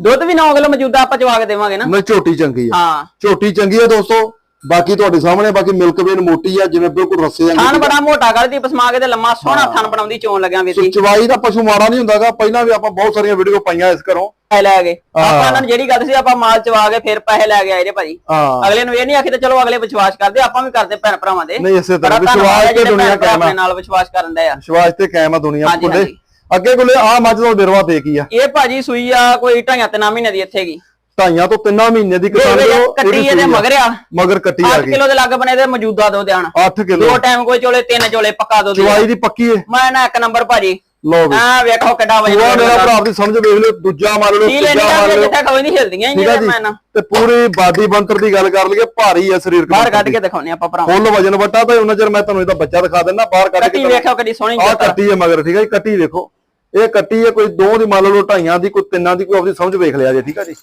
ਦੁੱਧ ਵੀ 9 ਕਿਲੋ ਮੌਜੂਦਾ ਆਪਾਂ ਚਵਾ ਕੇ ਦੇਵਾਂਗੇ ਨਾ।
ਮੈਂ ਝੋਟੀ ਚੰਗੀ ਆ।
ਹਾਂ।
ਝੋਟੀ ਚੰਗੀ ਆ ਦੋਸਤੋ। ਬਾਕੀ ਤੁਹਾਡੇ ਸਾਹਮਣੇ ਬਾਕੀ ਮਿਲਕ ਵੇਨ ਮੋਟੀ ਆ ਜਿਵੇਂ ਬਿਲਕੁਲ ਰੱਸੇ
ਥਣ
ਵਾਂਗੀ
ਬੜਾ ਮੋਟਾ ਕਰਦੀ ਪਸਮਾ ਕੇ ਤੇ ਲੰਮਾ ਸੋਹਣਾ ਥਣ ਬਣਾਉਂਦੀ ਚੋਣ ਲੱਗਿਆ ਵੀਰ ਜੀ
ਚਵਾਈ ਦਾ ਪਸ਼ੂ ਮਾੜਾ ਨਹੀਂ ਹੁੰਦਾਗਾ ਪਹਿਲਾਂ ਵੀ ਆਪਾਂ ਬਹੁਤ ਸਾਰੀਆਂ ਵੀਡੀਓ ਪਾਈਆਂ ਇਸ ਘਰੋਂ।
ਪੈਸੇ ਲੈ ਗਏ। ਆਪਾਂ ਇਹਨਾਂ ਨੂੰ ਜਿਹੜੀ ਗੱਲ ਸੀ ਆਪਾਂ ਮਾਲ ਚਵਾ ਕੇ ਫਿਰ ਪੈਸੇ ਲੈ ਕੇ ਆਏ ਜੇ ਭਾਜੀ।
ਹਾਂ।
ਅਗਲੇ ਨੂੰ ਇਹ ਨਹੀਂ ਆਖੀ ਤੇ ਚਲੋ ਅਗਲੇ ਵਿਸ਼ਵਾਸ ਕਰਦੇ ਆਪਾਂ ਵੀ ਕਰਦੇ ਭੈਣ ਭਰਾਵਾਂ ਦੇ।
ਨਹੀਂ ਇਸੇ ਤਰ੍ਹਾਂ ਵਿਸ਼ਵਾਸ ਤੇ ਦੁਨੀਆ ਕਾਇਮ
ਆਪਣੇ ਨਾਲ ਵਿਸ਼ਵਾਸ ਕਰਨ ਦੇ ਆ।
ਵਿਸ਼ਵਾਸ ਤੇ ਕਾਇਮ ਆ ਦੁਨੀਆ ਕੋਲੇ। ਅੱਗੇ ਕੋਲੇ ਆ ਮੱਝ ਤੋਂ ਬਿਰਵਾ ਦੇ ਕੀ ਆ?
ਇਹ ਭਾਜੀ ਸੂਈ ਆ ਕੋਈ ਢਾਈਆਂ ਤੇ ਨਾ ਮਹੀਨੇ ਦੀ ਇੱਥੇ ਗਈ
ਢਾਈਆਂ ਤੋਂ ਤਿੰਨਾਂ ਮਹੀਨੇ ਦੀ ਕਿਸਾਨ
ਇਹ
ਜੋ
ਕੱਟੀ ਇਹਦੇ ਮਗਰਿਆ
ਮਗਰ ਕੱਟੀ ਆ
8
ਗਈ।
ਕਿਲੋ ਦੇ ਲੱਗ ਬਣੇ ਤੇ ਮੌਜੂਦਾ ਦੋ ਦੇਣ
8 ਕਿਲੋ।
ਦੋ ਟਾਈਮ ਕੋਈ ਚੋਲੇ ਤਿੰਨ ਚੋਲੇ ਪੱਕਾ ਦੋ ਦੇ
ਚਵਾਈ ਦੀ ਪੱਕੀ ਏ।
ਮੈਂ ਨਾ ਇੱਕ ਨੰਬਰ ਭਾਜੀ।
ਲਓ ਵੀ।
ਆ ਵੇਖੋ ਕਿੱਡਾ ਵਜਨ
ਉਹ ਮੇਰਾ ਭਰਾ ਦੀ ਸਮਝ ਵੇਖ ਲਿਓ ਦੂਜਾ ਮੰਨ ਲਓ ਤੀਜਾ ਮੰਨ ਲਿਓ।
ਜਿੱਥੇ ਕੋਈ ਨਹੀਂ ਹਿਲਦੀਆਂ ਹੀ
ਠੀਕ ਆ
ਨਹੀਂ
ਜੀ।
ਮੈਂ ਨਾ।
ਤੇ ਪੂਰੀ ਬਾਡੀ ਬੰਤਰ ਦੀ ਗੱਲ ਕਰ ਲਈਏ ਭਾਰੀ ਆ ਸਰੀਰ
ਬਾਹਰ ਕੱਢ ਕੇ ਦਿਖਾਉਣੇ ਆਪਾਂ ਭਰਾ
ਫੁੱਲ ਵਜਨ ਵੱਟਾ ਤਾਂ ਉਹਨਾਂ ਚਿਰ ਮੈਂ ਤੁਹਾਨੂੰ ਇਹਦਾ ਬੱਚਾ ਦਿਖਾ ਦਿੰਦਾ ਬਾਹਰ ਕੱਢ
ਕੱਟੀ
ਕੇ
ਵੇਖੋ ਕਿੱਡੀ ਸੋਹਣੀ ਜੱਤਰ
ਕੱਟੀ ਹੈ ਮਗਰ ਠੀਕ ਹੈ ਜੀ ਕੱਟੀ ਵੇਖੋ। ਇਹ ਕੱਟੀ ਹੈ ਕੋਈ ਦੋ ਦੀ ਮੰਨ ਲਓ ਢਾਈਆਂ ਦੀ ਕੋਈ ਤਿੰਨਾਂ ਦੀ ਕੋਈ ਆਪਦੀ ਸਮਝ ਵੇਖ ਲਿਆ ਜੇ ਠੀਕ ਹੈ ਜੀ।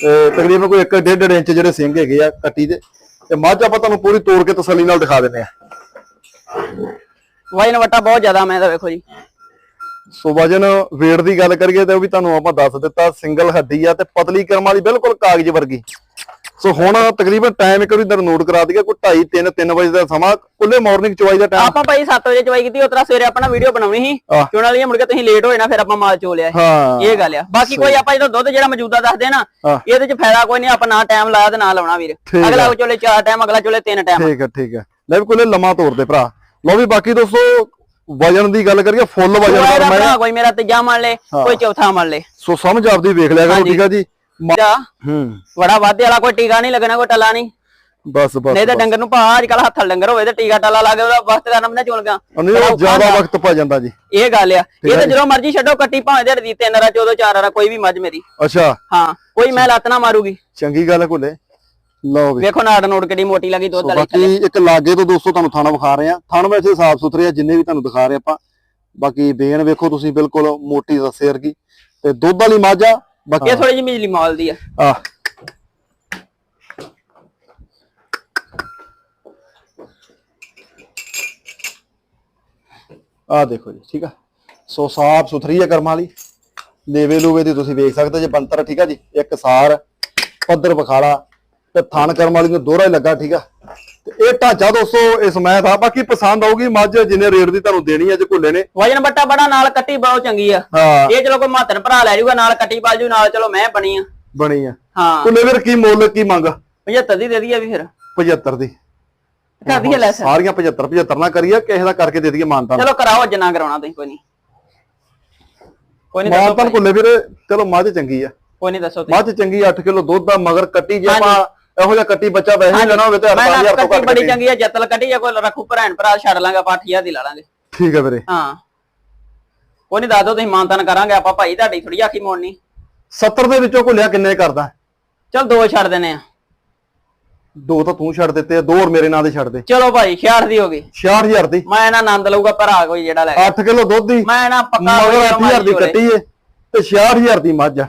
ਤਕਰੀਬਨ ਕੋਈ 1 ਡੇਢ ਇੰਚ ਜਿਹੜੇ ਸਿੰਘ ਹੈਗੇ ਆ ਕੱਟੀ ਦੇ। ਤੇ ਮੱਝ ਆਪਾਂ ਤੁਹਾਨੂੰ ਪੂਰੀ ਤੋੜ ਕੇ ਤਸੱਲੀ ਨਾਲ ਦਿਖਾ ਦਿੰਦੇ ਆ
ਵਜਨ ਵਟਾ ਬਹੁਤ ਜ਼ਿਆਦਾ ਮੈਂ ਤਾਂ ਵੇਖੋ ਜੀ।
ਸੋ ਵਜਨ weight ਦੀ ਗੱਲ ਕਰੀਏ ਤੇ ਉਹ ਵੀ ਤੁਹਾਨੂੰ ਆਪਾਂ ਦੱਸ ਦਿੱਤਾ ਸਿੰਗਲ ਹੱਡੀ ਆ ਤੇ ਪਤਲੀ ਕਰਮ ਵਾਲੀ ਬਿਲਕੁਲ ਕਾਗਜ਼ ਵਰਗੀ। ਸੋ ਹੁਣ ਤਕਰੀਬਨ ਟਾਈਮ ਇੱਕ ਵਾਰੀ ਦਰ ਨੋਟ ਕਰਾ ਦਈਏ ਕੋਈ 2:30 3 3 ਵਜੇ ਦਾ ਸਮਾਂ ਕੁੱਲੇ ਮਾਰਨਿੰਗ ਚਵਾਈ ਦਾ ਟਾਈਮ
ਆਪਾਂ ਭਾਈ 7 ਵਜੇ ਚਵਾਈ ਕੀਤੀ ਉਤਰਾ ਸਵੇਰੇ ਆਪਣਾ ਵੀਡੀਓ ਬਣਾਉਣੀ ਸੀ। ਚੋਣ ਵਾਲੀ ਮੁੜ ਕੇ ਤੁਸੀਂ ਲੇਟ ਹੋਏ ਨਾ ਫਿਰ ਆਪਾਂ ਮਾਲ ਚੋ ਲਿਆ
ਹਾਂ।
ਇਹ ਗੱਲ ਆ। ਬਾਕੀ ਕੋਈ ਆਪਾਂ ਜਦੋਂ ਦੁੱਧ ਜਿਹੜਾ ਮੌਜੂਦਾ ਦੱਸਦੇ ਨਾ
ਹਾਂ।
ਇਹਦੇ ਚ ਫਾਇਦਾ ਕੋਈ ਨਹੀਂ ਆਪਾਂ ਨਾ ਟਾਈਮ ਲਾਇਆ ਤੇ ਨਾ ਲਾਉਣਾ ਵੀਰ। ਅਗਲਾ ਚੋਲੇ ਚਾਰ ਟਾਈਮ ਅਗਲਾ ਚੋਲੇ ਤਿੰਨ ਟਾਈਮ
ਠੀਕ ਹੈ ਠੀਕ ਹੈ ਲੈ ਵੀ ਕੁੱਲੇ ਲੰਮਾ ਤੋਰਦੇ ਭਰਾ। ਲਓ ਵੀ ਬਾਕੀ ਦੋਸਤੋ ਵਜਨ ਦੀ ਗੱਲ ਕਰੀਏ ਫੁੱਲ ਵਜਨ ਦਾ ਮੈਂ
ਕੋਈ ਮੇਰਾ ਤੀਜਾ ਮੰਨ ਲੇ ਕੋਈ ਚੌਥਾ ਮੰਨ ਲੇ।
ਸੋ ਸਮਝ ਆਪਦੀ ਵੇਖ ਲਿਆ ਕਰੋ ਠੀਕ ਆ ਜੀ।
ਜਾ।
ਹੂੰ।
ਬੜਾ ਵਾਧੇ ਵਾਲਾ ਕੋਈ ਟੀਕਾ ਨਹੀਂ ਲੱਗਣਾ ਕੋਈ ਟੱਲਾ ਨਹੀਂ।
ਬਸ ਬਸ
ਨਹੀਂ ਤਾਂ ਡੰਗਰ ਨੂੰ ਭਾ ਅੱਜ ਕੱਲ ਹੱਥ ਡੰਗਰ ਹੋਵੇ ਤੇ ਟੀਕਾ ਟੱਲਾ ਲਾ ਕੇ ਉਹਦਾ ਵਕਤ ਬੰਦਾ ਚੁਣ ਗਿਆ।
ਨਹੀਂ ਉਹ ਜ਼ਿਆਦਾ ਵਕਤ ਪਾ ਜਾਂਦਾ ਜੀ।
ਇਹ ਗੱਲ ਆ। ਇਹ ਤਾਂ ਜਦੋਂ ਮਰਜ਼ੀ ਛੱਡੋ ਕੱਟੀ ਭਾਵੇਂ ਦੇ ਦੀ ਤਿੰਨ ਰਾ 14 ਚਾਰ ਰਾ ਕੋਈ ਵੀ ਮੱਝ ਮੇਰੀ।
ਅੱਛਾ।
ਹਾਂ ਕੋਈ ਮੈਂ ਲੱਤ ਨਾ ਮਾਰੂਗੀ।
ਚੰਗੀ ਗੱਲ ਕੁੱਲੇ ਲਓ ਵੀ।
ਵੇਖੋ ਨਾੜ ਨੋੜ ਕਿੱਡੀ ਮੋਟੀ ਲੱਗੀ ਦੁੱਧ ਵਾਲੀ
ਬਾਕੀ ਇੱਕ ਲਾਗੇ ਤੋਂ ਦੋਸਤੋ ਤੁਹਾਨੂੰ ਥਾਣਾ ਵਿਖਾ ਰਹੇ ਆ ਥਾਣ ਵੈਸੇ ਸਾਫ਼ ਸੁਥਰੇ ਆ ਜਿੰਨੇ ਵੀ ਤੁਹਾਨੂੰ ਦਿਖਾ ਰਹੇ ਆਪਾਂ। ਬਾਕੀ ਬੇਨ ਵੇਖੋ ਤੁਸੀਂ ਬਿਲਕੁਲ ਮੋਟੀ ਰਸੇ ਵਰਗੀ। ਤੇ ਦੁੱਧ ਵਾਲੀ ਮੱਝ ਆ ਬਾਕੀ
ਥੋੜੀ ਜਿਹੀ ਬਿਜਲੀ ਮਾਲ ਦੀ ਆ।
ਆ ਆ ਦੇਖੋ ਜੀ ਠੀਕ ਆ? ਸੋ ਸਾਫ਼ ਸੁਥਰੀ ਆ ਕਰਮਾਂ ਵਾਲੀ। ਲੇਵੇ ਲੂਵੇ ਦੀ ਤੁਸੀਂ ਵੇਖ ਸਕਦੇ ਜੇ ਬੰਤਰ ਠੀਕ ਆ ਜੀ? ਇੱਕ ਸਾਰ ਪੱਧਰ ਬਖਾਲਾ ਤੇ ਥਣ ਕਰਮ ਵਾਲੀ ਨੂੰ ਦੋਹਰਾ ਹੀ ਲੱਗਾ ਠੀਕ ਆ? ਤੇ ਇਹ ਢਾਂਚਾ ਦੋਸਤੋ ਇਸ ਮੈਂ ਥਾ ਬਾਕੀ ਪਸੰਦ ਆਊਗੀ ਮੱਝ ਜਿੰਨੇ ਰੇਟ ਦੀ ਤੁਹਾਨੂੰ ਦੇਣੀ ਅੱਜ ਕੁੱਲੇ ਨੇ।
ਵਜਨ ਬੱਟਾ ਬੜਾ ਨਾਲ ਕੱਟੀ ਬਹੁਤ ਚੰਗੀ ਆ।
ਹਾਂ।
ਇਹ ਚਲੋ ਕੋਈ ਮਾਤਨ ਭਰਾ ਲੈ ਜਾਊਗਾ ਨਾਲ ਕੱਟੀ ਪਾ ਜੂ ਨਾਲ ਚਲੋ ਮੈਂ ਬਣੀ ਆ।
ਬਣੀ ਆ।
ਹਾਂ।
ਕੁੱਲੇ ਵੀਰ ਕੀ ਮੁੱਲ ਕੀ ਮੰਗ?
75 ਦੀ ਦੇ ਦਈਏ ਵੀ ਫਿਰ।
75 ਦੀ।
ਕਰ ਦਈਏ ਲੈਸ
ਸਾਰੀਆਂ 75 75 ਨਾ ਕਰੀਏ ਕਿਸੇ ਦਾ ਕਰਕੇ ਦੇ ਦਈਏ ਮਾਨਤਾਨ।
ਚਲੋ ਕਰਾਓ ਅੱਜ ਨਾ ਕਰਾਉਣਾ ਤੁਸੀਂ ਕੋਈ ਨਹੀਂ। ਕੋਈ ਨਹੀਂ ਦੱਸੋ
ਮਾਨਤਾਨ ਕੁੱਲੇ ਵੀਰ ਚਲੋ ਮੱਝ ਚੰਗੀ ਆ।
ਕੋਈ ਨਹੀਂ ਦੱਸੋ
ਮੱਝ ਚੰਗੀ 8 ਕਿਲੋ ਦੁੱਧ ਦਾ ਮਗਰ ਕੱਟੀ ਜੇ ਆਪਾਂ ਇਹੋ ਜਿਹਾ ਕੱਟੀ ਬੱਚਾ ਵੈਸੇ ਹੀ ਲੈਣਾ ਹੋਵੇ ਤੇ
ਮੈਂ ਨਾ
8000 ਤੋਂ
ਕੱਟੀ
ਘੱਟ
ਬੜੀ। ਚੰਗੀ ਆ ਜੱਤਲ ਕੱਟੀ ਜਾਂ ਕੋਈ ਰੱਖੂ ਭੈਣ ਭਰਾ ਛੱਡ ਲਾਂਗਾ 8000 ਦੀ ਲਾ ਲਾਂਗੇ।
ਠੀਕ ਆ ਵੀਰੇ।
ਹਾਂ। ਕੋਈ ਨਹੀਂ ਦੱਸ ਤੁਸੀਂ ਮਾਨਤਨ ਕਰਾਂਗੇ ਆਪਾਂ ਭਾਈ ਤੁਹਾਡੀ ਥੋੜੀ ਆਖੀ ਮੋੜਨੀ।
70 ਦੇ ਵਿੱਚੋਂ ਕੁੱਲਿਆ ਕਿੰਨੇ ਕਰਦਾ?
ਚਲ ਦੋ ਛੱਡ ਦਿੰਨੇ ਆ।
ਦੋ ਤਾਂ ਤੂੰ ਛੱਡ ਦਿੱਤੇ ਆ, ਦੋ ਹੋਰ ਮੇਰੇ ਨਾਂ ਦੇ ਛੱਡ ਦੇ।
ਚਲੋ ਭਾਈ 66 ਦੀ ਹੋ ਗਈ।
66000 ਦੀ।
ਮੈਂ ਨਾ ਆਨੰਦ ਲਊਗਾ ਭਰਾ ਕੋਈ ਜਿਹੜਾ ਲੈ
8 ਕਿਲੋ ਦੁੱਧ ਦੀ।
ਮੈਂ ਨਾ ਪੱਕਾ
ਮਗਰ
ਹੋਈ
8000 ਦੀ ਕੱਟੀ ਏ ਤੇ 66000 ਦੀ ਮੱਝ ਆ।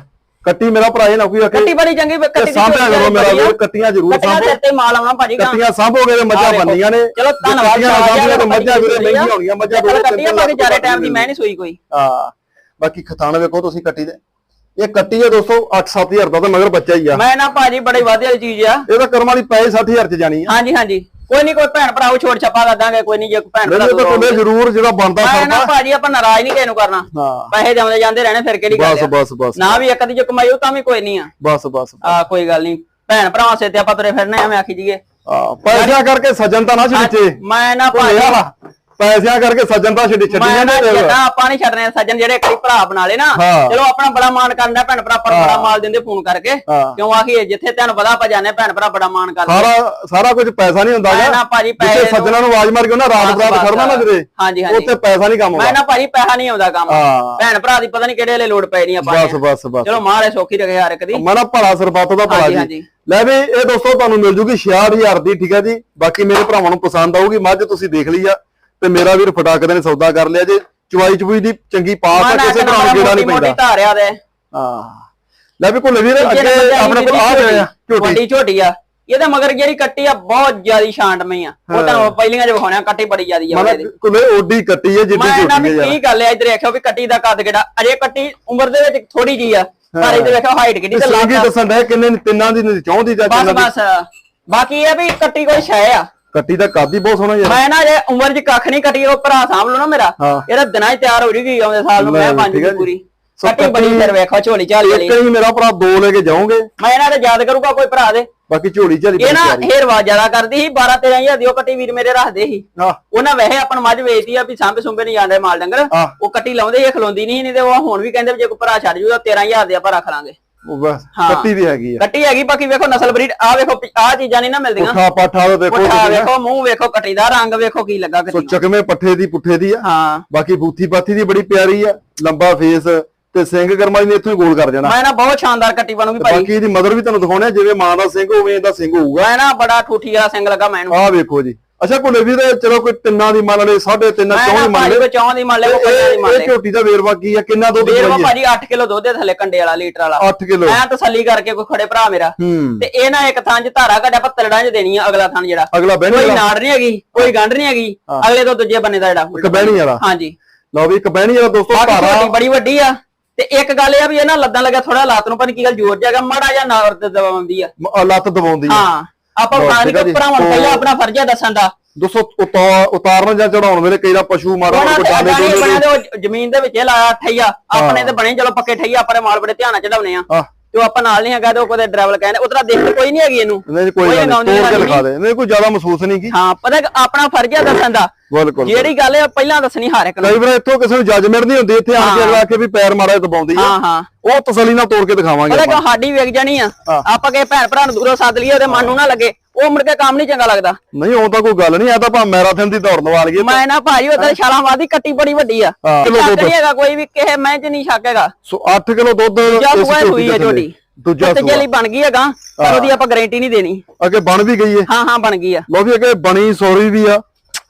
ਕੱਟੀ ਮੇਰਾ ਭਰਾ ਇਹ ਨਾ ਕੋਈ ਆਖੇ
ਕੱਟੀ ਬੜੀ ਚੰਗੀ ਕੱਟੀ
ਸਾਂਭਿਆ ਕਰੋ ਮੇਰਾ ਵੀਰ ਕੱਟੀਆਂ ਜ਼ਰੂਰ ਸਾਂਭੋ।
ਦੇ ਤੇ ਮਾਲ ਆਉਣਾ ਭਾਜੀ
ਕੱਟੀਆਂ ਸਾਂਭੋਗੇ ਤੇ ਮੱਝਾਂ। ਬੰਦੀਆਂ ਨੇ।
ਚਲੋ ਧੰਨਵਾਦ
ਸਾਂਭੀਆਂ ਤੇ ਮੱਝਾਂ ਵੀਰੇ ਮਹਿੰਗੀਆਂ ਹੋਣਗੀਆਂ ਮੱਝਾਂ
ਦੋ
ਦੋ
ਕੱਟੀਆਂ ਬਾਕੀ ਚਾਰੇ ਟਾਈਮ ਦੀ ਮੈਂ ਨਹੀਂ ਸੋਈ ਕੋਈ।
ਹਾਂ ਬਾਕੀ ਖਤਾਨ ਵੇਖੋ ਤੁਸੀਂ ਕੱਟੀ ਦੇ। ਇਹ ਕੱਟੀ ਹੈ ਦੋਸਤੋ 8-7000 ਦਾ ਤੇ ਮਗਰ ਬੱਚਾ ਹੀ ਆ।
ਮੈਂ ਨਾ ਭਾਜੀ ਬੜੀ ਵਧੀਆ ਵਾਲੀ ਚੀਜ਼ ਆ।
ਇਹ ਤਾਂ ਕਰਮ ਵਾਲੀ ਪਏ 60000 ਚ ਜਾਣੀ ਆ।
ਹਾਂਜੀ ਹਾਂਜੀ। ਕੋਈ ਨਹੀਂ ਕੋਈ ਭੈਣ ਭਰਾ ਉਹ ਛੋੜ ਛੱਪਾ ਕਰ ਦਾਂਗੇ ਕੋਈ ਨਹੀਂ ਜੇ ਕੋਈ ਭੈਣ ਭਰਾ
ਮੈਨੂੰ ਤਾਂ ਕੁੱਲੇ ਜ਼ਰੂਰ ਜਿਹੜਾ ਬਣਦਾ
ਮੈਂ ਨਾ ਭਾਜੀ ਆਪਾਂ ਨਾਰਾਜ਼ ਨਹੀਂ ਕਿਸੇ ਨੂੰ ਕਰਨਾ।
ਹਾਂ।
ਪੈਸੇ ਜਾਂਦੇ ਜਾਂਦੇ ਰਹਿਣੇ ਫਿਰ ਕਿਹੜੀ
ਬਸ
ਗੱਲ ਆ?
ਬਸ ਬਸ।
ਨਾ ਵੀ ਇੱਕ ਦੀ ਜੇ ਕਮਾਈ ਉਹ ਤਾਂ ਵੀ ਕੋਈ ਨਹੀਂ ਆ।
ਬਸ ਬਸ
ਆ ਕੋਈ ਗੱਲ ਨਹੀਂ ਭੈਣ ਭਰਾਵਾਂ ਸੇ ਤੇ ਆਪਾਂ ਤੁਰੇ ਫਿਰਨੇ ਐਵੇਂ ਆਖੀ ਜੀਏ
ਆ ਪੈਸਿਆਂ ਕਰਕੇ ਸੱਜਣ ਤਾਂ ਨਾ ਛਿੱਚੇ
ਮੈਂ ਨਾ ਭਾਜੀ
ਪੈਸਿਆਂ ਕਰਕੇ ਸੱਜਣ ਤਾਂ ਛਿੱਡੀ ਛੱਡੀ
ਮੈਂ ਨਾ
ਜਾਂਦੇ
ਜੱਟਾ ਆਪਾਂ ਨਹੀਂ ਛੱਡਣੇ ਸੱਜਣ ਜਿਹੜੇ ਕਈ ਭਰਾ ਬਣਾ ਲੇ ਨਾ।
ਹਾਂ।
ਚਲੋ ਆਪਣਾ ਬੜਾ ਮਾਣ ਕਰਦਾ ਭੈਣ ਭਰਾ ਪਰ ਬੜਾ ਮਾਲ ਦਿੰਦੇ ਫੋਨ ਕਰਕੇ।
ਹਾਂ।
ਕਿਉਂ ਆਖੀਏ ਜਿੱਥੇ ਤੁਹਾਨੂੰ ਪਤਾ ਆਪਾਂ ਜਾਣੇ ਭੈਣ ਭਰਾ ਬੜਾ ਮਾਣ ਕਰਦੇ
ਸਾਰਾ ਸਾਰਾ ਕੁਝ ਪੈਸਾ ਨਹੀਂ ਹੁੰਦਾ
ਮੈਂ
ਗਾ
ਨਾ ਭਾਜੀ
ਜਿੱਥੇ
ਪੈਸੇ
ਸੱਜਣਾ ਨੂੰ ਆਵਾਜ਼ ਮਾਰ ਕੇ ਉਹਨਾਂ ਰਾਤ ਬਰਾਤ। ਖੜਨਾ ਨਾ ਕਿਤੇ
ਹਾਂਜੀ ਹਾਂਜੀ।
ਉੱਥੇ ਪੈਸਾ ਨਹੀਂ ਕੰਮ
ਮੈਂ
ਆਉਂਦਾ।
ਨਾ ਭਾਜੀ ਪੈਸਾ ਨਹੀਂ ਆਉਂਦਾ ਕੰਮ।
ਹਾਂ।
ਭੈਣ ਭਰਾ ਦੀ ਪਤਾ ਨਹੀਂ ਕਿਹੜੇ ਵੇਲੇ ਲੋੜ ਪੈ ਨਹੀਂ ਆਪਾਂ
ਬਸ ਬਸ ਬਸ।
ਚਲੋ ਮਾਰੇ ਸੌਖੀ ਰਖੇ ਹਰ ਇੱਕ ਦੀ।
ਮੈਂ ਨਾ ਭਲਾ ਸਰਬੱਤ ਦਾ ਭਲਾ
ਹਾਂਜੀ,
ਜੀ।
ਹਾਂਜੀ।
ਲੈ ਵੀ ਇਹ ਦੋਸਤੋ ਤੁਹਾਨੂੰ ਮਿਲ ਜੂਗੀ 66000 ਦੀ ਠੀਕ ਹੈ ਜੀ। ਬਾਕੀ ਮੇਰੇ ਭਰਾਵਾਂ ਨੂੰ ਪਸੰਦ ਆਊਗੀ ਮੱਝ ਤੁਸੀਂ ਦੇਖ ਲਈ ਆ। ਤੇ ਮੇਰਾ ਵੀਰ ਫਟਾਕਦੇ ਨੇ ਸੌਦਾ ਕਰ ਲਿਆ ਜੇ ਚੁਆਈ ਚੁਬਈ ਦੀ ਚੰਗੀ ਪਾਸ ਆ ਕਿਸੇ ਨੂੰ ਜਿਹੜਾ ਨਹੀਂ ਪੈਂਦਾ।
ਧਾਰਿਆ ਦੇ
ਹਾਂ। ਲੈ ਵੀ ਕੋਲੇ ਵੀਰ ਅੱਗੇ ਆਪਣੇ ਕੋਲ ਆ ਗਏ ਆ ਝੋਟੀ
ਝੋਟੀ। ਆ ਇਹਦੇ ਮਗਰ ਜਿਹੜੀ ਕੱਟੀ ਆ ਬਹੁਤ ਜ਼ਿਆਦੀ ਸ਼ਾਂਟਮਈ ਆ। ਉਹ ਤਾਂ ਪਹਿਲੀਆਂ ਚ ਵਿਖਾਉਣਿਆ ਕੱਟੀ ਬੜੀ ਜ਼ਿਆਦੀ ਆ ਉਹਦੇ
ਕੋਲੇ ਓਡੀ ਕੱਟੀ ਹੈ ਜਿੱਡੀ ਝੋਟੀ ਯਾਰ।
ਕੀ ਗੱਲ ਆ ਇੱਧਰ ਦੇਖਿਓ ਵੀ ਕੱਟੀ ਦਾ ਕੱਦ ਕਿਹੜਾ ਅਜੇ ਕੱਟੀ ਉਮਰ ਦੇ ਵਿੱਚ ਥੋੜੀ ਜੀ ਆ ਪਰ ਇਹਦੇ ਵੇਖੋ ਹਾਈਟ ਕਿੰਨੀ ਤੇ ਲੱਗ
ਦੱਸਣ ਦੇ ਕਿੰਨੇ ਤਿੰਨਾਂ ਦੀ ਚੌਂ ਦੀ ਜਾਂ
ਬਸ ਬਸ। ਬਾਕੀ ਇਹ ਵੀ ਕੱਟੀ ਕੋਈ ਸ਼ੈ ਆ।
ਕੱਟੀ ਦਾ ਕੱਦ ਬਹੁਤ ਸੋਹਣਾ ਯਾਰ।
ਮੈਂ ਨਾ ਜੇ ਉਮਰ 'ਚ ਕੱਖ ਨਹੀਂ ਕੱਟੀ ਉਹ ਭਰਾ ਸਾਂਭ ਲਓ ਨਾ ਮੇਰਾ।
ਹਾਂ।
ਇਹਦਾ ਦਿਨਾਂ 'ਚ ਤਿਆਰ ਹੋ ਜੂਗੀ ਆਉਂਦੇ ਸਾਲ ਨੂੰ
ਲੈ
ਮੈਂ ਪੰਜ
ਠੀਕ ਆ
ਦੀ
ਜੀ।
ਪੂਰੀ।
ਸੋ
ਕੱਟੀ ਬੜੀ ਫਿਰ ਵੇਖੋ ਝੋਲੀ ਝਾਲੀ ਵਾਲੀ।
ਇੱਕ ਹੀ ਮੇਰਾ ਭਰਾ ਦੋ ਲੈ ਕੇ ਜਾਓਗੇ।
ਮੈਂ ਇਹਨਾਂ ਦੇ ਯਾਦ ਕਰੂਗਾ ਕੋਈ ਭਰਾ ਦੇ।
ਬਾਕੀ ਝੋਲੀ ਝਾਲੀ
ਇਹ ਨਾ
ਪਿਆਰੀ।
ਹੇਰਵਾ ਜ਼ਿਆਦਾ ਕਰਦੀ ਸੀ 12 13000 ਦੀ ਉਹ ਕੱਟੀ ਵੀਰ ਮੇਰੇ ਰੱਖਦੇ ਸੀ।
ਆਹ
ਉਹਨਾਂ ਵੈਸੇ ਆਪਣ ਮੱਝ ਵੇਚਦੀ ਆ ਵੀ ਸਾਂਭੇ ਸੁੰਭੇ ਨਹੀਂ ਜਾਂਦੇ ਮਾਲ ਡੰਗਰ। ਉਹ ਕੱਟੀ ਲਾਉਂਦੇ ਇਹ ਖਲੋਂਦੀ ਨਹੀਂ ਨਹੀਂ ਤੇ ਉਹ ਹੁਣ ਵੀ ਕਹਿੰਦੇ ਵੀ ਜੇ ਕੋਈ ਭਰਾ ਛੱਡ ਜੂਗਾ 13000 ਦੇ ਆਪਾਂ ਰੱਖ ਲਾਂਗੇ। ਹਾਂ।
ਕੱਟੀ ਵੀ ਹੈਗੀ ਆ।
ਕੱਟੀ ਹੈਗੀ ਬਾਕੀ ਵੇਖੋ ਨਸਲ ਬਰੀਡ ਆ ਵੇਖੋ ਆ ਚੀਜ਼ਾਂ ਨਹੀਂ ਨਾ ਮਿਲਦੀਆਂ।
ਪੁੱਠਾ ਪਾਠਾ ਦਾ ਦੇਖੋ
ਪੁੱਠਾ
ਤੁਸੀਂ ਨਾ।
ਵੇਖੋ ਮੂੰਹ ਵੇਖੋ ਕੱਟੀ ਦਾ ਰੰਗ ਵੇਖੋ ਕੀ ਲੱਗਾ
ਸੋ
ਕੱਟੀ
ਚਕਮੇ ਪੱਠੇ ਦੀ ਪੁੱਠੇ ਦੀ ਆ।
ਹਾਂ।
ਬਾਕੀ ਬੂਥੀ ਪਾਥੀ ਦੀ ਬੜੀ ਪਿਆਰੀ ਆ ਲੰਬਾ ਫੇਸ ਤੇ ਸਿੰਘ ਕਰਮਾ ਜੀ ਨੇ ਇੱਥੋਂ ਹੀ ਗੋਲ ਕਰ ਜਾਣਾ
ਮੈਂ ਨਾ ਬਹੁਤ ਸ਼ਾਨਦਾਰ ਕੱਟੀ ਬਣੂਗੀ ਭਾਈ।
ਬਾਕੀ ਇਹਦੀ ਮਦਰ ਵੀ ਤੁਹਾਨੂੰ ਦਿਖਾਉਣੇ ਜਿਵੇਂ ਮਾਂ ਦਾ ਸਿੰਘ ਹੋਵੇ ਇਹਦਾ ਸਿੰਘ ਹੋਊਗਾ।
ਮੈਂ ਨਾ ਬੜਾ ਠੂਠੀ ਵਾਲਾ ਸਿੰਘ ਲੱਗਾ ਮੈਨੂੰ।
ਆਹ ਵੇਖੋ ਜੀ। ਅੱਛਾ ਕੋਲੇ ਵੀ ਤੇ ਚਲੋ ਕੋਈ ਤਿੰਨਾਂ ਦੀ ਮੰਨ ਲਏ ਸਾਢੇ ਤਿੰਨ ਚੌਂ ਦੀ ਮੰਨ ਲਏ।
ਚੌਂ ਦੀ ਮੰਨ ਲੈ ਕੋ ਪੰਜਾਂ ਦੀ ਮੰਨ
ਇਹ
ਲੈ
ਝੋਟੀ ਦਾ ਵੇਰਵਾ ਕੀ ਆ? ਕਿੰਨਾ ਦੁੱਧ
ਫੇਰ
ਦਵਾਈ
ਭਾਜੀ 8 ਕਿਲੋ ਦੁੱਧ ਦੇ ਥੱਲੇ ਕੰਡੇ ਵਾਲਾ ਲੀਟਰ ਵਾਲਾ।
8 ਕਿਲੋ।
ਮੈਂ ਤਸੱਲੀ ਕਰਕੇ ਕੋਈ ਖੜੇ ਭਰਾ ਮੇਰਾ। ਤੇ ਇਹ ਨਾ ਇੱਕ ਥਾਂ 'ਚ ਧਾਰਾ ਕੱਢਿਆ ਪੱਤਲੜਾਂ 'ਚ ਦੇਣੀ ਆ ਅਗਲਾ ਥਾਂ ਜਿਹੜਾ।
ਅਗਲਾ ਬਹਿਣੀ
ਕੋਈ ਨਾੜ ਨਹੀਂ ਹੈਗੀ ਕੋਈ ਗੰਢ ਨਹੀਂ ਹੈਗੀ। ਅਗਲੇ ਤੋਂ ਦੂਜੇ ਬੰਨੇ ਦਾ ਜਿਹੜਾ
ਇੱਕ ਬਹਿਣੀ ਵਾਲਾ।
ਹਾਂਜੀ।
ਲਓ ਵੀ ਇੱਕ ਬਹਿਣੀ ਵਾਲਾ ਦੋਸਤੋ ਧਾਰਾ।
ਬੜੀ ਵੱਡੀ ਆ। ਤੇ ਇੱਕ ਗੱਲ ਇਹ ਆ ਵੀ ਇਹ ਨਾ ਲੱਦਾਂ ਲੱਗਾ ਥੋੜਾ ਲੱਤ ਨੂੰ ਨੀ ਕੀ ਗੱਲ ਜ਼ੋਰ ਜਾਗਾ ਮਾੜਾ ਨਾਰ ਤੇ ਦਬਾਉਂਦੀ ਆ।
ਲੱਤ ਦਬਾਉਂਦੀ ਆ।
ਹਾਂ। ਆਪਾਂ ਕੇ
ਜੀ।
ਭਰਾਵਾਂ ਨੂੰ ਪਹਿਲਾਂ ਆਪਣਾ ਫਰਜ਼ ਦੱਸਣ ਦਾ।
ਦੋਸਤੋ ਉਤਾ- ਉਤਾਰਨ ਜਾਂ ਚੜਾਉਣ ਵੇਲੇ ਕਈ ਦਾ ਪਸ਼ੂ ਮਾਰਾ ਕੋ
ਦੇ
ਡਾਲੇ
ਉਹ ਜ਼ਮੀਨ ਦੇ ਵਿੱਚ ਲਾਇਆ ਠਈਆ ਆਪਣੇ ਤੇ ਬਣੇ ਚਲੋ ਪੱਕੇ ਠਈਆ ਆਪਣੇ ਮਾਲ ਬੜੇ ਧਿਆਨ ਨਾਲ ਚੜਾਉਨੇ ਆ। ਤੇ ਉਹ ਆਪਾਂ ਨਾਲ ਨਹੀਂ ਹੈਗਾ ਤੇ ਉਹ ਕਦੇ ਡਰਾਈਵਰ ਕਹਿੰਦੇ ਉਤਰਾ ਦੇਖ ਕੋਈ ਨਹੀਂ ਹੈਗੀ ਇਹਨੂੰ।
ਨਹੀਂ ਕੋਈ ਗੱਲ ਨਹੀਂ ਤੋੜ ਕੇ। ਲਿਖਾ ਦੇ। ਨਹੀਂ ਕੋਈ ਜ਼ਿਆਦਾ ਮਹਿਸੂਸ ਨਹੀਂ ਕੀ।
ਹਾਂ ਪਤਾ ਆਪਣਾ ਫਰਜ਼ ਆ ਦੱਸਣ ਦਾ।
ਬਿਲਕੁਲ
ਜਿਹੜੀ ਗੱਲ ਹੈ ਪਹਿਲਾਂ ਦੱਸਣੀ ਹਰ ਇੱਕ ਨੂੰ।
ਕਈ ਵਾਰ ਇੱਥੋਂ ਕਿਸੇ ਨੂੰ ਜੱਜਮੈਂਟ ਨਹੀਂ ਹੁੰਦੀ ਇੱਥੇ ਆਣ ਕੇ
ਹਾਂ।
ਅਗਲਾ ਕੇ ਵੀ ਪੈਰ ਮਾਰਾ ਦਬਾਉਂਦੀ ਆ।
ਹਾਂ ਹਾਂ।
ਉਹ ਤਸੱਲੀ ਨਾਲ ਤੋੜ ਕੇ ਦਿਖਾਵਾਂਗੇ
ਪਤਾ ਸਾਡੀ ਵੇਖ ਜਾਣੀ ਆ।
ਹਾਂ।
ਆਪਾਂ ਕੇ ਭੈਣ ਭਰਾ ਨੂੰ ਦੂਰੋਂ ਸੱਦ ਲਈਏ ਉਹਦੇ ਮਨ ਨੂੰ ਨਾ ਲੱਗੇ। ਉਹ ਮੁੜ ਕੇ ਕੰਮ ਨਹੀਂ ਚੰਗਾ ਲੱਗਦਾ।
ਨਹੀਂ ਉਹ ਤਾਂ ਕੋਈ ਗੱਲ ਨਹੀਂ ਆ ਤਾਂ ਆਪਾਂ ਮੈਰਾਥਨ ਦੀ ਦੌੜ ਲਵਾ ਲਈਏ
ਮੈਂ ਨਾ ਭਾਜੀ ਉਧਰ ਛਾਲਾਂ ਮਾਰਦੀ ਕੱਟੀ ਬੜੀ ਵੱਡੀ ਆ।
ਹਾਂ। ਕਿਲੋ
ਸ਼ੱਕ। ਨਹੀਂ ਹੈਗਾ ਕੋਈ ਵੀ ਕਿਸੇ ਮੈਂ ਚ ਨਹੀਂ ਸ਼ੱਕ ਹੈਗਾ।
ਸੋ 8 ਕਿਲੋ ਦੁੱਧ
ਜਾਂ
ਇਸ
ਸੂਆ
ਝੋਟੀ
ਸੂਈ
ਦੇ
ਹੈ
ਥੱਲੇ।
ਝੋਟੀ
ਦੂਜਾ
ਤੇ
ਸੂਆ।
ਲਈ ਬਣ ਗਈ ਹੈਗਾ ਪਰ ਉਹਦੀ ਆਪਾਂ ਗਾਰੰਟੀ ਨਹੀਂ ਦੇਣੀ।
ਅੱਗੇ ਬਣ ਵੀ ਗਈ ਏ।
ਹਾਂ ਹਾਂ ਬਣ ਗਈ ਆ।
ਲੋ ਵੀ ਅੱਗੇ ਬਣੀ ਸੋਰੀ ਵੀ ਆ।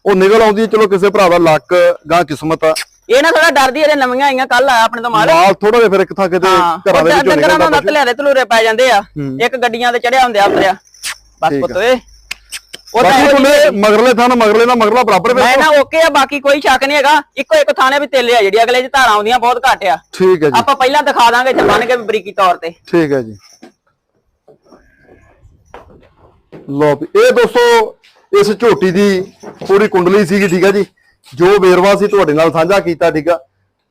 ਉਹ ਨਿਕਲ ਆਉਂਦੀ ਹੈ ਚਲੋ ਕਿਸੇ ਭਰਾ ਦਾ ਲੱਕ ਗਾਂ ਕਿਸਮਤ ਆ।
ਇਹ ਨਾ ਥੋੜਾ ਡਰਦੀ ਇਹਦੇ ਨਵੀਆਂ ਆਈਆਂ ਕੱਲ ਆਇਆ ਆਪਣੇ ਤੋਂ ਮਾਲ।
ਮਾਲ ਥੋੜਾ ਜਿਹਾ ਫਿਰ ਇੱਕ ਥਾਂ ਕਿਤੇ
ਹਾਂ
ਘਰਾਂ ਦੇ ਵਿੱਚੋਂ
ਡੰਗਰਾਂ
ਨਿਕਲਦਾ
ਦਾ ਨੱਤ ਲਿਆਦੇ ਤਲੂਰੇ ਪੈ ਜਾਂਦੇ ਆ। ਇੱਕ ਗੱਡੀਆਂ ਤੇ ਚੜਿਆ ਹੁੰਦੇ ਆ ਉਤਰਿਆ ਬਸ
ਠੀਕ
ਪੁੱਤ ਓਏ ਉਹ ਤਾਂ
ਬਾਕੀ
ਇਹੋ ਜਿਹੀ-
ਕੋਲੇ ਮਗਰਲੇ ਥਾਂ ਨਾਲ ਮਗਰਲੇ ਨਾਲ ਮਗਰਲਾ ਬਰਾਬਰ ਵੇ
ਮੈਂ ਨਾ ਓਕੇ ਆ ਬਾਕੀ ਕੋਈ ਸ਼ੱਕ ਨਹੀਂ ਹੈਗਾ। ਇੱਕੋ ਇੱਕ ਥਾਣੇ ਵੀ ਤੇਲੇ ਆ ਜਿਹੜੀ ਅਗਲੇ ਚ ਧਾਰਾਂ ਆਉਂਦੀਆਂ ਬਹੁਤ ਘੱਟ ਆ।
ਠੀਕ ਹੈ ਜੀ।
ਆਪਾਂ ਪਹਿਲਾਂ ਦਿਖਾ ਦਾਂਗੇ ਚ ਬੰਨ ਕੇ ਵੀ ਬਰੀਕੀ ਤੌਰ ਤੇ।
ਠੀਕ ਹੈ ਜੀ। ਲੋ ਵੀ ਇਹ ਦੋਸਤੋ ਇਸ ਝੋਟੀ ਦੀ ਪੂਰੀ ਕੁੰਡਲੀ ਸੀਗੀ ਠੀਕ ਹੈ ਜੀ। ਜੋ ਵੇਰਵਾ ਸੀ ਤੁਹਾਡੇ ਨਾਲ ਸਾਂਝਾ ਕੀਤਾ ਠੀਕ ਆ।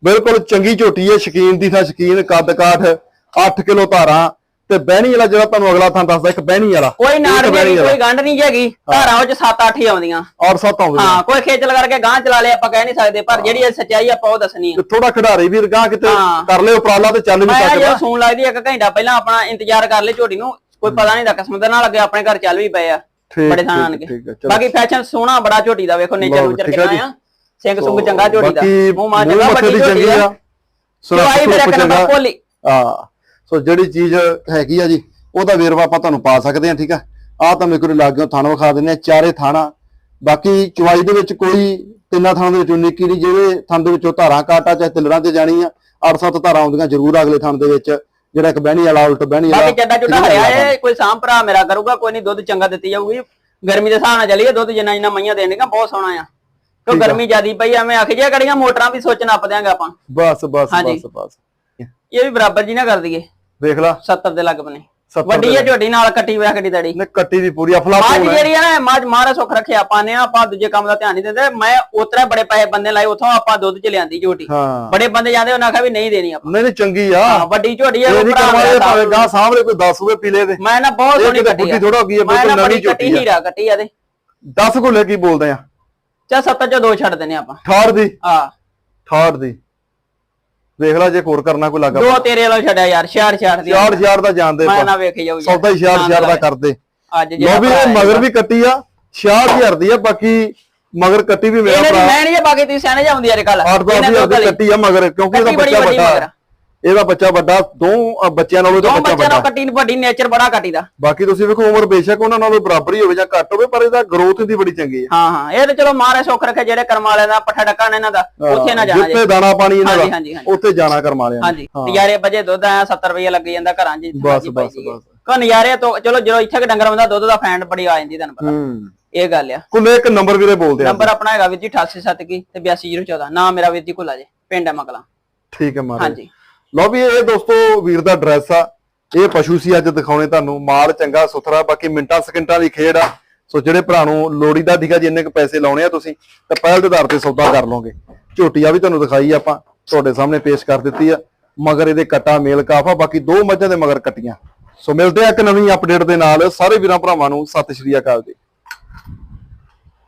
ਬਿਲਕੁਲ ਚੰਗੀ ਝੋਟੀ ਹੈ ਸ਼ਕੀਨ ਦੀ ਥਾਂ ਸ਼ਕੀਨ ਕੱਦ ਕਾਠ 8 ਕਿਲੋ ਧਾਰਾਂ। ਤੇ ਬਹਿਣੀ ਵਾਲਾ ਜਿਹੜਾ ਤੁਹਾਨੂੰ ਅਗਲਾ ਥਾਂ ਦੱਸਦਾ ਇੱਕ ਬਹਿਣੀ ਵਾਲਾ।
ਕੋਈ ਨਾੜ ਨਹੀਂ। ਕੋਈ ਗੰਢ ਨਹੀਂ ਹੈਗੀ ਧਾਰਾਂ ਉਹ ਚ 7-8 ਹੀ ਆਉਂਦੀਆਂ।
ਔਰ ਸੱਤ ਆਉਂਦੇ
ਹਾਂ ਕੋਈ ਖੇਚਲ ਕਰਕੇ ਗਾਂ ਚਲਾ ਲੇ ਆਪਾਂ ਕਹਿ ਨਹੀਂ ਸਕਦੇ ਪਰ ਜਿਹੜੀ ਇਹ ਸੱਚਾਈ ਆਪਾਂ ਉਹ ਦੱਸਣੀ ਆ।
ਥੋੜਾ ਖਿਡਾਰੀ ਵੀ ਰਗਾ ਕਿਤੇ। ਕਰ ਲਿਓ ਉਪਰਾਲਾ ਤੇ ਚੱਲ ਵੀ
ਮੈਂ
ਸਕਦਾ
ਜਦੋਂ ਸੂਣ ਲੱਗਦੀ ਇੱਕ ਘੰਟਾ ਪਹਿਲਾਂ ਆਪਣਾ ਇੰਤਜ਼ਾਰ ਕਰ ਲੈ ਝੋਟੀ ਨੂੰ ਕੋਈ ਪਤਾ ਨਹੀਂ ਦਾ ਕਿਸਮਤ ਨਾਲ ਲੱਗੇ ਆਪਣੇ ਘਰ ਚੱਲ ਵੀ ਪਏ ਆ ਬੜੇ ਥਾਂ
ਹੈ, ਚਲੋ।
ਬਾਕੀ ਫੈਸ਼ਨ ਸੋਹਣਾ ਬੜਾ ਝੋਟੀ ਦਾ ਵੇਖੋ ਨੇਚਰ
ਹੈ
ਕਿੰਨਾ। ਆ। ਸਿੰਘ ਸੁੰਗ ਚੰਗਾ ਝੋਟੀ ਦਾ। ਮੂੰਹ ਮਾਂ ਚੰਗਾ ਵੱਡੀ
ਦੀ
ਝੋਟੀ ਆ।
ਆ।
ਇੱਕ ਨੰਬਰ
ਚੰਗਾ
ਭੋਲੀ।
ਹਾਂ। ਸੋ ਜਿਹੜੀ ਚੀਜ਼ ਹੈਗੀ ਆ ਜੀ ਉਹਦਾ ਵੇਰਵਾ ਆਪਾਂ ਤੁਹਾਨੂੰ ਪਾ ਸਕਦੇ ਆ ਠੀਕ ਆ? ਆ ਤਾਂ ਮੇਰੇ ਕੋਲ ਲਾਗਿਓ ਥਾਣਾ ਵਿਖਾ ਦਿੰਦੇ ਆ ਚਾਰੇ ਥਾਣਾ। ਬਾਕੀ ਚਵਾਈ ਦੇ ਵਿੱਚ ਕੋਈ ਤਿੰਨਾਂ ਥਾਣਾ ਦੇ ਵਿੱਚੋਂ ਨਿੱਕੀ ਨਹੀਂ ਜਿਹੜੇ ਥਾਂ ਦੇ ਵਿੱਚੋਂ ਧਾਰਾਂ ਕਾਟਾ ਚਾਹੇ ਤਿਲਰਾਂ ਤੇ ਜਾਣੀ ਆ ਅੱਠ ਸੱਤ ਧਾਰਾਂ ਆਉਂਦੀਆਂ ਜ਼ਰੂਰ ਅਗਲੇ ਥਾਂ ਦੇ ਵਿੱਚ ਜਿਹੜਾ ਇੱਕ ਬਹਿਣੀ ਵਾਲਾ ਉਲਟ ਬਹਿਣੀ ਵਾਲਾ
ਬਾਕੀ ਚੱਡਾ ਚੁੱਡਾ ਹਰਿਆ ਏ ਕੋਈ ਸਾਂਭ ਭਰਾ ਮੇਰਾ ਕਰੂਗਾ ਕੋਈ ਨਹੀਂ ਦੁੱਧ ਚੰਗਾ ਦਿੱਤੀ ਜਾਊਗੀ। ਗਰਮੀ ਦੇ ਹਿਸਾਬ ਨਾਲ ਚੱਲੀਏ ਦੁੱਧ ਜਿੰਨਾ ਜਿੰਨਾ ਮਈਆਂ ਦੇਣਗੀਆਂ ਬਹੁਤ ਸੋਹਣਾ ਆ। ਕਿਉਂ। ਗਰਮੀ ਜਿਆਦੀ ਪਈ ਐਵੇਂ ਆਖ ਜਿਆ ਕੜੀਆਂ ਮੋਟਰਾਂ ਵੀ ਸੋਚ ਨੱਪ ਦਿਆਂਗੇ ਆਪਾਂ।
ਬਸ ਬਸ। ਬਸ ਬਸ।
ਇਹ ਵੀ ਬਰਾਬਰ ਜੀ ਨਾ ਕਰ ਦਈਏ।
ਦੇਖ ਲਾ।
70 ਦੇ ਲੱਗ ਬਨੇ
70
ਵੱਡੀ ਹੈ ਝੋਟੀ ਨਾਲ ਕੱਟੀ ਹੋਇਆ ਕੱਟੀ ਦੜੀ
ਨੇ ਕੱਟੀ ਵੀ ਪੂਰੀ ਅਫਲਾ ਹੈ
ਜਿਹੜੀ ਆ ਨਾ ਮਾਝ ਮਾਰਾ ਸੁੱਖ ਰੱਖਿਆ ਆਪਾਂ ਨੇ ਆਪਾਂ ਦੂਜੇ ਕੰਮ ਦਾ ਧਿਆਨ ਨਹੀਂ ਦਿੰਦੇ। ਮੈਂ ਉਤਰੇ ਬੜੇ ਪੈਸੇ ਬੰਦੇ ਲਾਏ ਉਥੋਂ ਆਪਾਂ ਦੁੱਧ ਚ ਲਿਆਂਦੀ ਝੋਟੀ।
ਹਾਂ।
ਬੜੇ ਬੰਦੇ ਜਾਂਦੇ ਉਹਨਾਂ ਆਖਿਆ ਵੀ ਨਹੀਂ ਦੇਣੀ ਆਪਾਂ।
ਨਹੀਂ ਨਹੀਂ ਚੰਗੀ ਆ।
ਹਾਂ, ਵੱਡੀ ਝੋਟੀ ਹੈ
ਇਹ
ਉਹ ਭਰਾ
ਭਾਵੇਂ ਗਾਂ ਸਾਹਮਣੇ ਕੋਈ 10 ਹੋਵੇ ਪੀਲੇ ਦੇ
ਮੈਂ ਨਾ ਬਹੁਤ ਸੋਹਣੀ ਕੱਟੀ
ਬੁੱਢੀ ਥੋੜ੍ਹਾ ਹੋ ਗਈ ਹੈ,
ਮੈਂ
ਬਿਲਕੁਲ
ਨਾ
ਨਵੀਂ ਝੋਟੀ ਆ।
ਹੀਰਾ ਕੱਟੀ ਆ ਤੇ।
10 ਕੋਲੇ ਕੀ ਬੋਲਦੇ ਆ।
ਚਾ ਸੱਤ ਚੋਂ ਦੋ ਛੱਡ ਦਿੰਨੇ ਆਪਾਂ।
68 ਦੀ?
ਆ
68 ਦੀ। ਦੇਖ ਲੈ ਜੇ ਹੋਰ ਕਰਨਾ ਕੋਈ ਲੱਗਾ
ਦੋ ਤੇਰੇ ਵਾਲਾ ਛੱਡਿਆ ਯਾਰ 66 66 ਦੀ।
66 ਹਜ਼ਾਰ ਦਾ ਜਾਣਦੇ
ਮੈਂ
ਆਪਾਂ।
ਨਾ ਵੇਖੇ ਜਾਊ
ਸੌਦਾ ਹੀ 66 ਹਜ਼ਾਰ ਦਾ ਕਰਦੇ।
ਅੱਜ
ਲੋ
ਜਿਹੜਾ
ਵੀ ਇਹ ਮਗਰ ਵੀ ਕੱਟੀ ਆ 66 ਹਜ਼ਾਰ ਦੀ ਆ ਬਾਕੀ ਮਗਰ ਕੱਟੀ ਵੀ ਮੇਰਾ ਭਰਾ।
ਮੈਂ ਨਹੀਂ ਬਾਕੀ ਤੁਸੀਂ ਸਿਆਣੇ ਜਾਉਂਦੀ ਯਾਰ ਕੱਲ
8 10 ਹਜ਼ਾਰ ਦੀ ਕੱਟੀ ਆ ਮਗਰ ਕਿਉਂਕਿ ਇਹਦਾ ਬੱਚਾ
ਵੱਡੀ।
ਇਹਦਾ ਬੱਚਾ ਵੱਡਾ ਦੋ ਅ, ਬੱਚਿਆਂ ਨਾਲੋਂ
ਦੋ
ਇਹਦਾ ਬੱਚਾ
ਬੱਚਿਆਂ
ਵੱਡਾ।
ਨਾਲ ਕੱਟੀ ਵੱਡੀ ਨੇਚਰ ਬੜਾ ਕੱਟੀ ਦਾ।
ਬਾਕੀ ਤੁਸੀਂ ਵੇਖੋ ਉਮਰ ਬੇਸ਼ੱਕ ਉਹਨਾਂ ਨਾਲੋਂ ਬਰਾਬਰ ਹੀ ਹੋਵੇ ਜਾਂ ਘੱਟ ਹੋਵੇ ਪਰ ਇਹਦਾ ਗਰੋਥ ਦੀ ਬੜੀ ਚੰਗੀ ਆ
ਹਾਂ ਹਾਂ ਇਹ ਤੇ ਚਲੋ ਮਾਰੇ ਸੁੱਖ ਰੱਖੇ ਜਿਹੜੇ ਕਰਮ ਦਾ ਪੱਠਾ ਡੱਕਾ ਨੇ ਇਹਨਾਂ ਦਾ ਉੱਥੇ ਨਾ ਜਾਣਾ
ਜਿੱਥੇ ਦਾਣਾ ਪਾਣੀ ਇਹਨਾਂ
ਹਾਂਜੀ,
ਦਾ
ਹਾਂਜੀ।
ਉੱਥੇ ਜਾਣਾ ਕਰਮ ਵਾਲਿਆਂ ਨੇ।
ਹਾਂਜੀ ਨਜ਼ਾਰੇ ਵਜੇ ਦੁੱਧ ਆਇਆ 70 ਰੁਪਏ ਲੱਗ ਜਾਂਦਾ ਘਰਾਂ 'ਚ
ਬਸ, ਬਸ।
ਕੋ ਨਜ਼ਾਰੇ ਤੋਂ ਚਲੋ ਜਦੋਂ ਇੱਥੇ ਕਿ ਡੰਗਰ ਬੰਦਾ ਦੁੱਧ ਦਾ ਫੈਂਟ ਬੜੀ ਆ ਜਾਂਦੀ ਤੁਹਾਨੂੰ ਪਤਾ।
ਹੂੰ।
ਇਹ ਗੱਲ ਆ।
ਕੁੱਲੇ ਇੱਕ ਨੰਬਰ ਵੀਰੇ ਬੋਲਦੇ ਆ।
ਨੰਬਰ ਆਪਣਾ ਹੈਗਾ ਵੀਰ ਜੀ 8871 ਤੇ 82014 ਨਾਮ ਮੇਰਾ ਵੀਰ ਜੀ ਭੁੱਲਾ ਜੇ ਪਿੰਡ ਹੈ ਮਕਲਾ
ਠੀਕ ਹੈ ਮਹਾਰਾਜ
ਹਾਂਜੀ।
ਲਓ ਵੀ ਇਹ ਦੋਸਤੋ ਵੀਰ ਦਾ ਡਰੈਸ ਆ। ਇਹ ਪਸ਼ੂ ਸੀ ਅੱਜ ਦਿਖਾਉਣੇ ਤੁਹਾਨੂੰ। ਮਾਲ ਚੰਗਾ, ਸੁਥਰਾ, ਬਾਕੀ ਮਿੰਟਾਂ, ਸਕਿੰਟਾਂ ਦੀ ਖੇਡ ਆ। ਸੋ ਜਿਹੜੇ ਭਰਾ ਨੂੰ ਲੋੜੀ ਦਾ ਠੀਕਾ ਜਿੰਨੇ ਕੁ ਪੈਸੇ ਲਾਉਣੇ ਆ ਤੁਸੀਂ, ਤਾਂ ਪਹਿਲ ਦੇ ਆਧਾਰ ਤੇ ਸੌਦਾ ਕਰ ਲਓਗੇ। ਝੋਟੀ ਆ ਵੀ ਤੁਹਾਨੂੰ ਦਿਖਾਈ ਆਪਾਂ, ਤੁਹਾਡੇ ਸਾਹਮਣੇ ਪੇਸ਼ ਕਰ ਦਿੱਤੀ ਆ। ਮਗਰ ਇਹਦੇ ਕਟਾ ਮੇਲ ਕਾਫਾ ਬਾਕੀ ਦੋ ਮੱਝਾਂ ਦੇ ਮਗਰ ਕੱਟੀਆਂ। ਸੋ ਮਿਲਦੇ ਆ ਇੱਕ ਨਵੀਂ ਅਪਡੇਟ ਦੇ ਨਾਲ। ਸਾਰੇ ਵੀਰਾਂ ਭਰਾਵਾਂ ਨੂੰ ਸਤਿ ਸ਼੍ਰੀ ਅਕਾਲ ਜੀ।